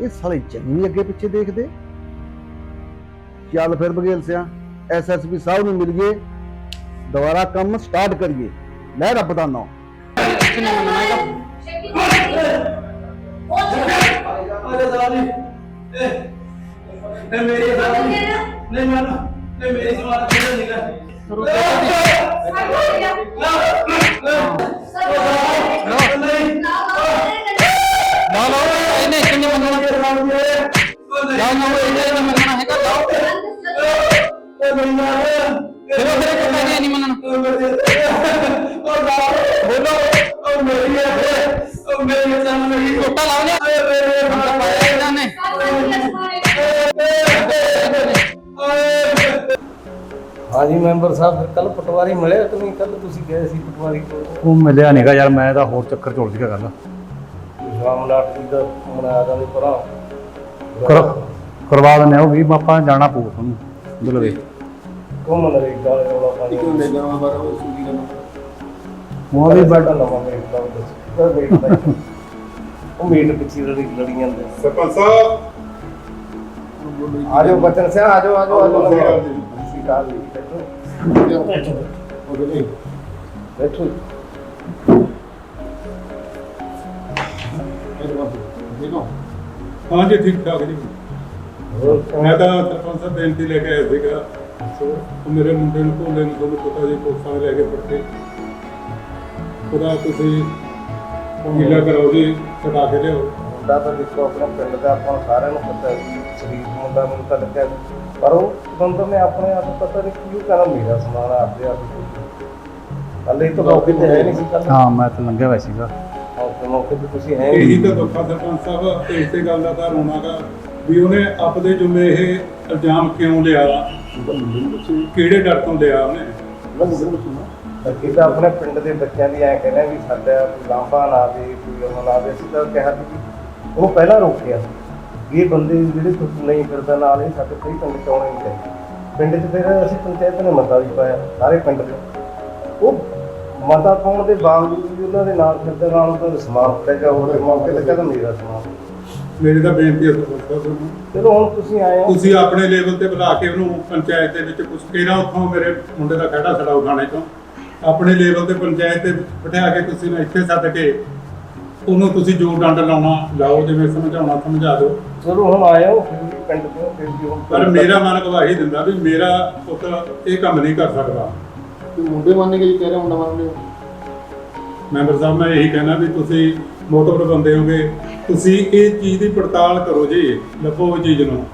ਇਹ ਸਾਲੇ ਜਮੀ ਅੱਗੇ ਪਿੱਛੇ ਦੇਖਦੇ। ਚੱਲ ਫਿਰ ਬਘੇਲ ਸਿਆ ਐਸਐਸਪੀ ਸਾਹਿਬ ਨੂੰ ਮਿਲ ਗਏ ਦੁਬਾਰਾ ਕੰਮ ਸਟਾਰਟ ਕਰੀਏ। ਲੈ ਰੱਬ ਦਾ ਨਾਮ। ਨਾ ਲਓ ਇਹਨੇ ਕਿੰਨੇ ਮੰਨਣਾ ਨਾ ਨਾ ਇਹਨੇ ਨਹੀਂ ਮੰਨਣਾ ਹੈਗਾ ਲਾਓ ਫਿਰ ਉਹ ਤੇਰੇ ਕੋਲ ਨਹੀਂ ਮੰਨਣਾ ਟੋਟਾ ਇਹਨਾਂ ਨੇ। ਹਾਂਜੀ ਮੈਂਬਰ ਸਾਹਿਬ ਫਿਰ ਕੱਲ ਪਟਵਾਰੀ ਮਿਲਿਆ ਕਿ ਨਹੀਂ? ਕੱਲ ਤੁਸੀਂ ਗਏ ਸੀ ਪਟਵਾਰੀ ਕੋਲ? ਉਹ ਮਿਲਿਆ ਨਹੀਂਗਾ ਯਾਰ ਮੈਂ ਤਾਂ ਹੋਰ ਚੱਕਰ ਚੋੜ ਸੀਗਾ ਗੱਲ। ਦਾ ਮਨਾਇਆ ਕਰਵਾ ਦਿੰਦੇ ਆ ਉਹ ਵੀ ਆਪਾਂ ਜਾਣਾ ਪਊ ਤੁਹਾਨੂੰ। ਬਲਵੇ ਘੁੰਮਣ ਦੇ ਗਾਲੇ ਰੋਲਾ ਪਾਣੀ ਇੱਕ ਲੈ ਜਾਵਾਂ ਬਾਰਾ ਉਹ ਸੁਣੀ ਨਾ ਉਹ ਵੀ ਬੈਠਾ ਲਵਾਂਗੇ ਇੱਕ ਦਮ ਦੱਸ ਵੇਟ ਦਾ ਉਹ ਮੀਟ ਪਿੱਛੇ ਲੜੀ ਲੜੀ ਜਾਂਦੇ ਸਰਪੰਚ ਸਾਹਿਬ। ਆਜੋ ਬਚਨ ਸਿੰਘ ਆਜੋ ਆਜੋ ਆਜੋ। ਸਿਕਾਲ ਲਈ ਬੈਠੋ। ਬੈਠੋ ਹਾਂ ਜੀ ਠੀਕ ਠਾਕ ਜੀ। ਮੈਂ ਤਾਂ ਸਰਪੰਚ ਸਾਹਿਬ ਬੇਨਤੀ ਲੈ ਕੇ ਆਇਆ ਸੀਗਾ। ਉਹ ਮੇਰੇ ਮੁੰਡੇ ਨੂੰ ਭੋਲੇ ਨੂੰ ਤੁਹਾਨੂੰ ਪਤਾ ਜੀ ਨੇ ਲੈ ਕੇ ਕੇ ਉਹਦਾ ਤੁਸੀਂ ਗਿਲਾ ਕਰਾਓ ਜੀ ਛਡਾ ਕੇ ਲਿਆਓ। ਮੁੰਡਾ ਤਾਂ ਦੇਖੋ ਆਪਣਾ ਪਿੰਡ ਦਾ ਆਪਾਂ ਨੂੰ ਸਾਰਿਆਂ ਨੂੰ ਪਤਾ ਹੈ ਵੀ ਸ਼ਰੀਫ ਮੁੰਡਾ ਮੈਨੂੰ ਤਾਂ ਲੱਗਿਆ। ਪਰ ਉਹ ਬੰਦਾ ਨੇ ਆਪਣੇ ਆਪ ਨੂੰ ਪਤਾ ਨਹੀਂ ਕਿਉਂ ਕਹਿੰਦਾ ਮੇਰਾ ਸਮਾਨ ਆ, ਆਪਦੇ ਆਪ ਹਲੇ ਤਾਂ ਮੌਕੇ ਤੇ ਹੈ ਨਹੀਂ ਸੀ ਕੱਲ ਹਾਂ ਮੈਂ ਤਾਂ ਲੰਘਿਆ ਹੋਇਆ ਸੀਗਾ। ਮੌਕੇ ਮੌਕੇ ਤੇ ਤੁਸੀਂ ਹੈ ਇਹੀ ਤਾਂ ਦੁੱਖਾ ਸਰਪੰਚ ਸਾਹਿਬ ਤੇ ਇਸੇ ਗੱਲ ਦਾ ਤਾਂ ਰੋਣਾਗਾ ਵੀ ਉਹਨੇ ਆਪਦੇ ਜੁਮੇ ਇਹ ਇਲਜ਼ਾਮ ਕਿਉਂ ਲਿਆ? ਕਿਹੜੇ ਡਰ ਤੋਂ ਲਿਆ ਉਹਨੇ? ਅੱਗੇ ਤਾਂ ਆਪਣੇ ਪਿੰਡ ਦੇ ਬੱਚਿਆਂ ਦੀ ਐ ਕਹਿੰਦੇ ਆ ਵੀ ਸਾਡਾ ਕੋਈ ਲਾਂਭਾ ਨਾ ਦੇ ਕੋਈ ਉਹ ਨਾ ਦੇ। ਅਸੀਂ ਤਾਂ ਕਿਹਾ ਵੀ ਉਹਨੂੰ ਪਹਿਲਾਂ ਰੋਕਿਆ ਵੀ ਇਹ ਬੰਦੇ ਜਿਹੜੇ ਤੁਸੀਂ ਨਹੀਂ ਫਿਰਦਾ ਨਾਲ ਇਹ ਸਾਡੇ ਕੋਈ ਪਿੰਡ ਚ ਆਉਣੇ ਨਹੀਂ ਚਾਹੀਦੇ ਪਿੰਡ 'ਚ ਫਿਰ ਅਸੀਂ ਪੰਚਾਇਤ ਨੇ ਮਤਾ ਵੀ ਪਾਇਆ ਸਾਰੇ ਪਿੰਡ 'ਚ। ਉਹ ਮਤਾ ਪਾਉਣ ਦੇ ਬਾਵਜੂਦ ਵੀ ਉਹਨਾਂ ਦੇ ਨਾਲ ਫਿਰਦੇ ਨਾਲ ਉਹਨਾਂ ਦਾ ਸਮਾਨ ਫੜੇਗਾ ਹੋਰ ਮੌਕੇ ਤੇ ਕਹਿੰਦਾ ਮੇਰਾ ਸਮਾਨ। ਮੇਰੀ ਤਾਂ ਬੇਨਤੀ ਹੈ ਤੁਹਾਨੂੰ। ਚਲੋ ਹੁਣ ਤੁਸੀਂ ਆਏ ਹੋ। ਤੁਸੀਂ ਆਪਣੇ ਲੈਵਲ ਤੇ ਬੁਲਾ ਕੇ ਉਹਨੂੰ ਪੰਚਾਇਤ ਦੇ ਵਿੱਚ ਕੁਝ ਕਿਹੜਾ ਉੱਥੋਂ ਮੇਰੇ ਮੁੰਡੇ ਦਾ ਖੜਾ ਛੜਾ ਉਠਾਣੇ ਤੋਂ ਆਪਣੇ ਲੈਵਲ ਤੇ ਪੰਚਾਇਤ ਤੇ ਬਿਠਾ ਕੇ ਤੁਸੀਂ ਨਾ ਇੱਥੇ ਸੱਦ ਕੇ ਉਹਨੂੰ ਤੁਸੀਂ ਜੋ ਡੰਡ ਲਾਉਣਾ ਲਾਓ ਜਿਵੇਂ ਸਮਝਾਉਣਾ ਸਮਝਾ ਦਿਓ। ਚਲੋ ਹੁਣ ਵੀ ਪਿੰਡ ਤੋਂ ਫਿਰ ਵੀ ਹੁਣ ਪਰ ਮੇਰਾ ਮਨ ਗਵਾਹੀ ਦਿੰਦਾ ਵੀ ਮੇਰਾ ਪੁੱਤ ਇਹ ਕੰਮ ਨਹੀਂ ਕਰ ਸਕਦਾ। ਮੁੰਡੇ ਮੰਨ ਕੇ ਜੀ ਕਹਿ ਰਹੇ ਮੁੰਡਾ ਮੰਨ ਲਿਓ ਮੈਂਬਰ ਸਾਹਿਬ ਮੈਂ ਇਹੀ ਕਹਿਣਾ ਵੀ ਤੁਸੀਂ ਮੋਟਰ ਬੰਦੇ ਹੋਗੇ ਤੁਸੀਂ ਇਹ ਚੀਜ਼ ਦੀ ਪੜਤਾਲ ਕਰੋ ਜੀ ਲੱਭੋ ਉਹ ਚੀਜ਼ ਨੂੰ।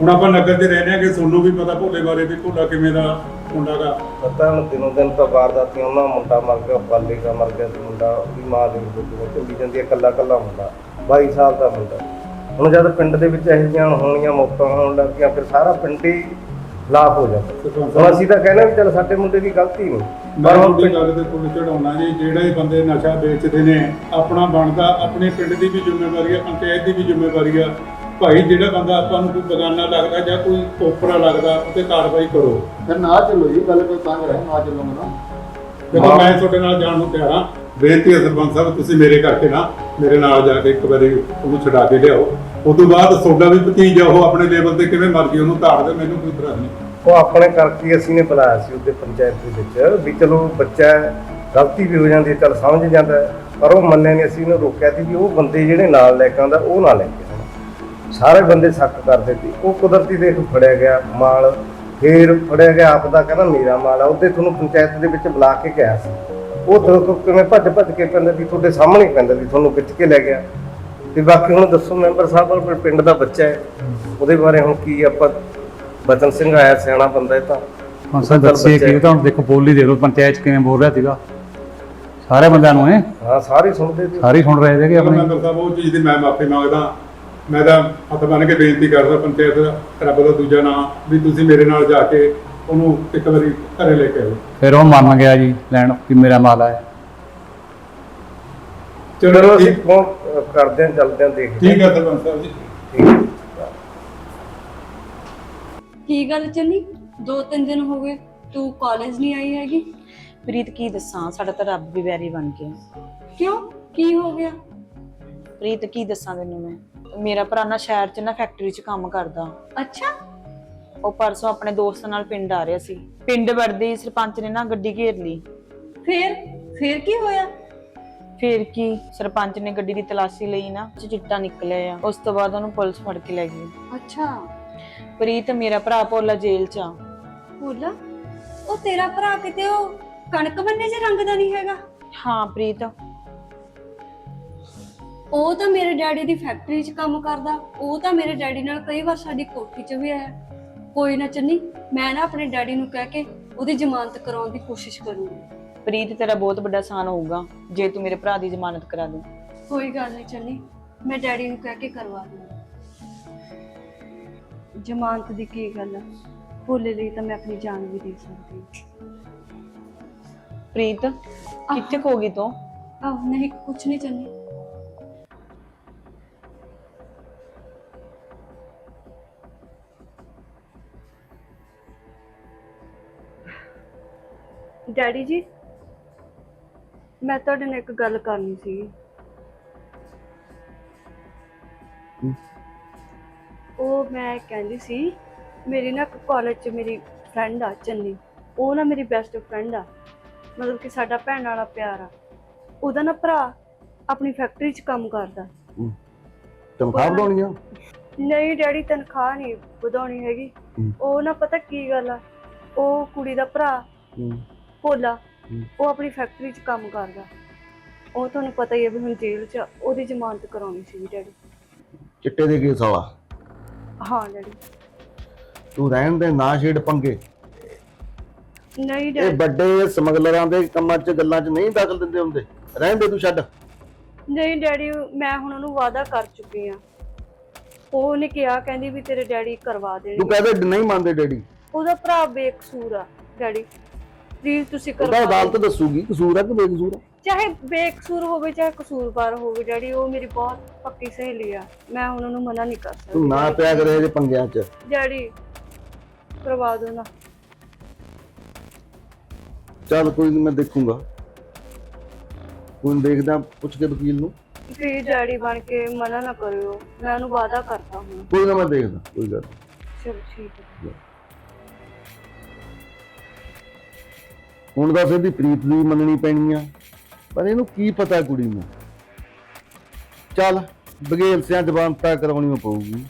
ਹੁਣ ਆਪਾਂ ਨਗਰ 'ਚ ਰਹਿੰਦੇ ਆ ਕਿ ਤੁਹਾਨੂੰ ਵੀ ਪਤਾ ਭੋਲੇ ਬਾਰੇ ਵੀ ਭੋਲਾ ਕਿਵੇਂ ਦਾ ਮੁੰਡਾ ਪਤਾ ਹੁਣ ਦਿਨੋਂ ਦਿਨ ਤਾਂ ਵਾਰਦਾਤੀਆਂ ਉਹਨਾਂ ਮੁੰਡਾ ਮਰ ਗਿਆ ਪਾਲੇ ਦਾ ਮਰ ਗਿਆ ਮੁੰਡਾ ਉਹਦੀ ਮਾਂ ਦੇ ਵਿੱਚ ਚੱਲੀ ਜਾਂਦੀ ਹੈ ਕੱਲਾ ਕੱਲਾ ਮੁੰਡਾ 22 ਸਾਲ ਦਾ ਮੁੰਡਾ। ਹੁਣ ਜਦ ਪਿੰਡ ਦੇ ਵਿੱਚ ਇਹੋ ਜਿਹੀਆਂ ਹੋਣੀਆਂ ਮੌਤਾਂ ਹੋਣ ਲੱਗੀਆਂ ਫਿਰ ਸਾਰਾ ਪਿੰਡ ਹੀ ਲਾਭ ਹੋ ਜਾਂਦਾ। ਹੁਣ ਅਸੀਂ ਤਾਂ ਕਹਿੰਦੇ ਵੀ ਚਲ ਸਾਡੇ ਮੁੰਡੇ ਦੀ ਗਲਤੀ ਨਹੀਂ। ਪਰ ਹੁਣ ਉਹਦੀ ਗੱਲ ਤੇ ਪੁੱਲ ਚੜਾਉਣਾ ਜੀ ਜਿਹੜੇ ਬੰਦੇ ਨਸ਼ਾ ਵੇਚਦੇ ਨੇ ਆਪਣਾ ਬਣਦਾ ਆਪਣੇ ਪਿੰਡ ਦੀ ਵੀ ਜ਼ਿੰਮੇਵਾਰੀ ਹੈ ਪੰਚਾਇਤ ਦੀ ਵੀ ਜ਼ਿੰਮੇਵਾਰੀ ਆ ਭਾਈ ਜਿਹੜਾ ਬੰਦਾ ਆਪਾਂ ਨੂੰ ਕੋਈ ਬਗਾਨਾ ਲੱਗਦਾ ਜਾਂ ਕੋਈ ਕੋਪਰਾ ਲੱਗਦਾ ਉਹਤੇ ਕਾਰਵਾਈ ਕਰੋ। ਫਿਰ ਨਾ ਚੱਲੋ ਜੀ ਗੱਲ ਕੋਈ ਤੰਗ ਰਹੇ ਨਾ ਚੱਲੋਗੇ ਨਾ ਦੇਖੋ ਮੈਂ ਤੁਹਾਡੇ ਨਾਲ ਜਾਣ ਨੂੰ ਤਿਆਰ ਹਾਂ। ਬੇਨਤੀ ਹੈ ਸਰਪੰਚ ਸਾਹਿਬ ਤੁਸੀਂ ਮੇਰੇ ਕਰਕੇ ਨਾ ਮੇਰੇ ਨਾਲ ਜਾ ਕੇ ਇੱਕ ਵਾਰੀ ਉਹਨੂੰ ਛਡਾ ਕੇ ਲਿਆਓ। ਉਸ ਤੋਂ ਬਾਅਦ ਤੁਹਾਡਾ ਵੀ ਭਤੀਜਾ ਉਹ ਆਪਣੇ ਲੈਵਲ ਤੇ ਕਿਵੇਂ ਮਰਜ਼ੀ ਉਹਨੂੰ ਧਾੜ ਦੇ ਮੈਨੂੰ ਕੋਈ ਇਤਰਾਜ਼ ਨਹੀਂ। ਉਹ ਆਪਣੇ ਕਰਕੇ ਅਸੀਂ ਨੇ ਬੁਲਾਇਆ ਸੀ ਉਹਦੇ ਪੰਚਾਇਤ ਦੇ ਵਿੱਚ ਵੀ ਚਲੋ ਬੱਚਾ ਗਲਤੀ ਵੀ ਹੋ ਜਾਂਦੀ ਹੈ ਚਲ ਸਮਝ ਜਾਂਦਾ ਹੈ, ਪਰ ਉਹ ਮੰਨੇ ਨਹੀਂ ਅਸੀਂ ਉਹਨੂੰ ਰੋਕਿਆ ਸੀ ਵੀ ਉਹ ਬੰਦੇ ਜਿਹੜੇ ਨਾਲ ਲੈ ਕੇ ਆਉਂਦਾ ਉਹ ਨਾ ਲੈ ਕੇ ਸਾਰੇ ਬੰਦੇ ਸ਼ੱਕ ਕਰਦੇ ਸੀ ਉਹ ਕੁਦਰਤੀ ਦੇਖ ਫੜਿਆ ਗਿਆ ਮਾਲ ਫੇਰ ਫੜਿਆ ਗਿਆ ਆਪ ਦਾ ਕਹਿੰਦਾ ਮੇਰਾ ਮਾਲ ਆ। ਉਹਦੇ ਤੁਹਾਨੂੰ ਪੰਚਾਇਤ ਦੇ ਵਿੱਚ ਬੁਲਾ ਕੇ ਕਿਹਾ ਸੀ। ਉਹ ਤੋਂ ਕਿਵੇਂ ਭੱਜ ਭੱਜ ਕੇ ਪੈਂਦਾ ਵੀ ਤੁਹਾਡੇ ਸਾਹਮਣੇ ਹੀ ਪੈਂਦਾ ਵੀ ਤੁਹਾਨੂੰ ਖਿੱਚ ਕੇ ਲੈ ਗਿਆ। ਤੇ ਬਾਕੀ ਹੁਣ ਦੱਸੋ ਮੈਂਬਰ ਸਾਹਿਬ ਆਪਣੇ ਪਿੰਡ ਦਾ ਬੱਚਾ ਹੈ? ਉਹਦੇ ਬਾਰੇ ਹੁਣ ਕੀ ਆਪਾਂ ਬਚਨ ਸਿੰਘ ਆਇਆ ਸਿਆਣਾ ਬੰਦਾ ਇਹ ਤਾਂ। ਹੁਣ ਸਰ ਦੱਸਿਏ ਕੀ ਤਾਂ ਹੁਣ ਦੇਖੋ ਬੋਲੀ ਦੇ ਲੋ ਪੰਚਾਇਤ ਕਿਵੇਂ ਬੋਲ ਰਿਹਾ ਸੀਗਾ। ਸਾਰੇ ਬੰਦਿਆਂ ਨੂੰ ਇਹ ਹਾਂ ਸਾਰੇ ਸੁਣਦੇ ਸੀ। ਸਾਰੇ ਹੀ ਸੁਣ ਰਹੇ ਸੀਗੇ ਆਪਣੇ। ਮੈਂਬਰ ਸਾਹਿਬ ਉਹ ਚੀਜ਼ ਦੀ ਮੈਂ ਮਾਫੀ ਮੰਗਦਾ। ਮੈਂ ਤਾਂ ਹੱਥ ਬੰਨ ਕੇ ਬੇਨਤੀ ਕਰਦਾ ਪੰਚਾਇਤ ਰੱਬ ਦਾ ਦੂਜਾ ਨਾਮ ਵੀ ਤੁਸੀਂ ਮੇਰੇ ਨਾਲ ਜਾ ਕੇ ਉਹਨੂੰ ਇੱਕ ਵਾਰੀ ਘਰੇ ਲੈ ਕੇ ਆਓ। ਫਿਰ ਉਹ ਮੰਨ ਗਿਆ ਜੀ ਲੈਣ ਕਿ ਮੇਰਾ ਮਾਲ ਹੈ ਚਲੋ ਚਲੋ ਅਸੀਂ ਫੋਨ ਕਰਦੇ ਹਾਂ ਚੱਲਦੇ ਹਾਂ ਦੇਖਦੇ ਠੀਕ ਹੈ ਸਰਪੰਚ ਸਾਹਿਬ ਜੀ। ਠੀਕ। ਕੀ ਗੱਲ ਚੰਨੀ ਦੋ ਤਿੰਨ ਦਿਨ ਹੋ ਗਏ ਤੂੰ ਕਾਲਜ ਨਹੀਂ ਆਈ ਹੈਗੀ? ਪ੍ਰੀਤ ਕੀ ਦੱਸਾਂ? ਸਾਡਾ ਤਾਂ ਰੱਬ ਵੀ ਵੈਰੀ ਬਣ ਗਿਆ। ਕਿਉਂ? ਕੀ ਹੋ ਗਿਆ? ਪ੍ਰੀਤ ਕੀ ਦੱਸਾਂ ਤੈਨੂੰ ਮੈਂ? ਮੇਰਾ ਭਰਾ ਨਾ ਸ਼ਹਿਰ 'ਚ ਨਾ ਫੈਕਟਰੀ 'ਚ ਕੰਮ ਕਰਦਾ। ਅੱਛਾ। ਉਹ ਪਰਸੋਂ ਆਪਣੇ ਦੋਸਤ ਨਾਲ ਪਿੰਡ ਆ ਰਿਹਾ ਸੀ। ਪਿੰਡ ਵੜਦੇ ਹੀ ਸਰਪੰਚ ਨੇ ਨਾ ਗੱਡੀ ਘੇਰ ਲਈ। ਫੇਰ? ਫੇਰ ਕੀ ਹੋਇਆ? ਫੇਰ ਕੀ? ਸਰਪੰਚ ਨੇ ਗੱਡੀ ਦੀ ਤਲਾਸ਼ੀ ਲਈ ਨਾ ਚ ਚਿੱਟਾ ਨਿਕਲਿਆ ਆ। ਉਸ ਤੋਂ ਬਾਅਦ ਉਹਨੂੰ ਪੁਲਿਸ ਫੜ ਕੇ ਲੈ ਗਈ। ਅੱਛਾ। ਪ੍ਰੀਤ ਮੇਰਾ ਭਰਾ ਭੋਲਾ ਜੇਲ੍ਹ 'ਚ ਆ। ਬੋਲਾ ਉਹ ਤੇਰਾ ਭਰਾ ਕਿਤੇ ਉਹ ਕਣਕ ਬੰਨੇ ਜੇ ਰੰਗ ਦਾ ਨਹੀਂ ਹੈਗਾ? ਹਾਂ ਪ੍ਰੀਤ। ਉਹ ਤਾਂ ਮੇਰੇ ਡੈਡੀ ਦੀ ਫੈਕਟਰੀ 'ਚ ਕੰਮ ਕਰਦਾ ਉਹ ਤਾਂ ਮੇਰੇ ਡੈਡੀ ਨਾਲ ਕਈ ਵਾਰ ਸਾਡੀ ਕੋਠੀ 'ਚ ਵੀ ਆਇਆ। ਕੋਈ ਨਾ ਚੰਨੀ ਮੈਂ ਨਾ ਆਪਣੇ ਡੈਡੀ ਨੂੰ ਕਹਿ ਕੇ ਉਹਦੀ ਜ਼ਮਾਨਤ ਕਰਾਉਣ ਦੀ ਕੋਸ਼ਿਸ਼ ਕਰੂੰਗੀ। ਪ੍ਰੀਤ ਤੇਰਾ ਬਹੁਤ ਵੱਡਾ ਸਾਨ ਹੋਊਗਾ ਜੇ ਤੂੰ ਮੇਰੇ ਭਰਾ ਦੀ ਜ਼ਮਾਨਤ ਕਰਾ ਦੇ। ਕੋਈ ਗੱਲ ਨਹੀਂ ਚੰਨੀ ਮੈਂ ਡੈਡੀ ਨੂੰ ਕਹਿ ਕੇ ਕਰਵਾ ਦੂੰਗੀ। ਜ਼ਮਾਨਤ ਦੀ ਕੀ ਗੱਲ ਆ? ਭੋਲੇ ਲਈ ਤਾਂ ਮੈਂ ਆਪਣੀ ਜਾਨ ਵੀ ਦੇ ਸਕਦੀ ਪ੍ਰੀਤ ਕਿੱਥੇ ਖੋ ਗਈ ਤੂੰ? ਆਹ ਨਹੀਂ ਕੁਛ ਨਹੀਂ ਚੰਨੀ। ਡੈਡੀ ਜੀ ਮੈਂ ਤੁਹਾਡੇ ਨਾਲ ਇੱਕ ਗੱਲ ਕਰਨੀ ਸੀ। ਉਹ ਮੈਂ ਕਹਿੰਦੀ ਸੀ ਮੇਰੀ ਨਾ ਕਾਲਜ 'ਚ ਮੇਰੀ ਫਰੈਂਡ ਆ ਚੰਨੀ ਉਹ ਨਾ ਮੇਰੀ ਬੈਸਟ ਫਰੈਂਡ ਆ ਮਤਲਬ ਕਿ ਸਾਡਾ ਭੈਣ ਵਾਲਾ ਪਿਆਰ ਆ। ਉਹਦਾ ਨਾ ਭਰਾ ਆਪਣੀ ਫੈਕਟਰੀ 'ਚ ਕੰਮ ਕਰਦਾ। ਤਨਖਾਹ ਵਧਾਉਣੀ ਆ? ਨਹੀਂ ਡੈਡੀ ਤਨਖਾਹ ਨਹੀਂ ਵਧਾਉਣੀ ਹੈਗੀ। ਉਹ ਨਾ ਪਤਾ ਕੀ ਗੱਲ ਆ ਉਹ ਕੁੜੀ ਦਾ ਭਰਾ ਭੋਲਾ। ਉਹ ਆਪਣੀ ਫੈਕਟਰੀ 'ਚ ਕੰਮ ਕਰਦਾ। ਉਹ ਤੁਹਾਨੂੰ ਪਤਾ ਹੀ ਹੈ ਵੀ ਹੁਣ ਜੇਲ੍ਹ 'ਚ ਆ, ਉਹਦੀ ਜ਼ਮਾਨਤ ਕਰਾਉਣੀ ਸੀ ਡੈਡੀ। ਚਿੱਟੇ ਦੇ ਕੇਸ ਵਾਲਾ ਹਾਂ ਡੈਡੀ। ਤੂੰ ਰਹਿਣ ਦੇ ਨਾ ਛੇੜ ਪੰਗੇ। ਨਹੀਂ ਇਹ ਡੈਡੀ। ਵੱਡੇ ਸਮਗਲਰਾਂ ਦੇ ਕੰਮਾਂ 'ਚ ਗੱਲਾਂ 'ਚ ਨਹੀਂ ਦਖਲ ਦਿੰਦੇ ਹੁੰਦੇ। ਰਹਿਣ ਦੇ ਤੂੰ ਛੱਡ। ਨਹੀਂ ਡੈਡੀ ਮੈਂ ਹੁਣ ਉਹਨੂੰ ਵਾਅਦਾ ਕਰ ਚੁੱਕੀ ਆ ਉਹਨੇ ਕਿਹਾ ਕਹਿੰਦੀ ਵੀ ਤੇਰੇ ਡੈਡੀ ਕਰਵਾ ਤੂੰ ਦੇਣਗੇ ਕਹਦੇ ਨਹੀਂ ਮੰਨਦੇ ਡੈਡੀ। ਉਹਦਾ ਭਰਾ ਬੇਕਸੂਰ ਆ ਡੈਡੀ। ਪਲੀਜ਼ ਤੁਸੀਂ ਉਹਦਾ ਕਰਵਾ ਅਦਾਲਤ ਦੱਸੂਗੀ ਕਸੂਰ ਆ ਕਿ ਬੇਕਸੂਰ ਆ? ਚਾਹੇ ਬੇਕਸੂਰ ਹੋਵੇ ਚਾਹੇ ਕਸੂਰਵਾਰ ਹੋਵੇ ਡੈਡੀ ਉਹ ਮੇਰੀ ਬਹੁਤ ਪੱਕੀ ਸਹੇਲੀ ਆ ਮੈਂ ਹੁਣ ਉਹਨੂੰ ਮਨਾ ਨਹੀਂ ਕਰ ਸਕਦੀ। ਤੂੰ ਨਾ ਪਿਆ ਕਰੇ ਇਹਦੇ ਪੰਗਿਆਂ 'ਚ। ਡੈਡੀ ਕਰਵਾ ਦੋ ਨਾ। ਚੱਲ ਕੋਈ ਨਹੀਂ ਮੈਂ ਦੇਖੂੰਗਾ। ਕੋਈ ਨੀ ਦੇਖਦਾ ਪੁੱਛ ਕੇ ਵਕੀਲ ਨੂੰ। ਪਲੀਜ਼ ਡੈਡੀ ਬਣ ਕੇ ਮਨਾ ਨਾ ਕਰਿਓ ਮੈਂ ਉਹਨੂੰ ਵਾਅਦਾ ਕਰਤਾ ਹੁਣ ਕੋਈ ਨਾ ਮੈਂ ਦੇਖਦਾ ਕੋਈ ਗੱਲ ਨੀ। ਚਲੋ ਠੀਕ ਹੈ। ਹੁਣ ਦੱਸ ਇਹਦੀ ਪ੍ਰੀਤ ਦੀ ਮੰਨਣੀ ਪੈਣੀ ਆ। ਪਰ ਇਹਨੂੰ ਕੀ ਪਤਾ ਕੁੜੀ ਨੂੰ? ਚੱਲ, ਬਗੇਲ ਸਿਆਂ ਜ਼ਬਾਨ ਤੱਕ ਕਰਾਉਣੀ ਪਊਗੀ।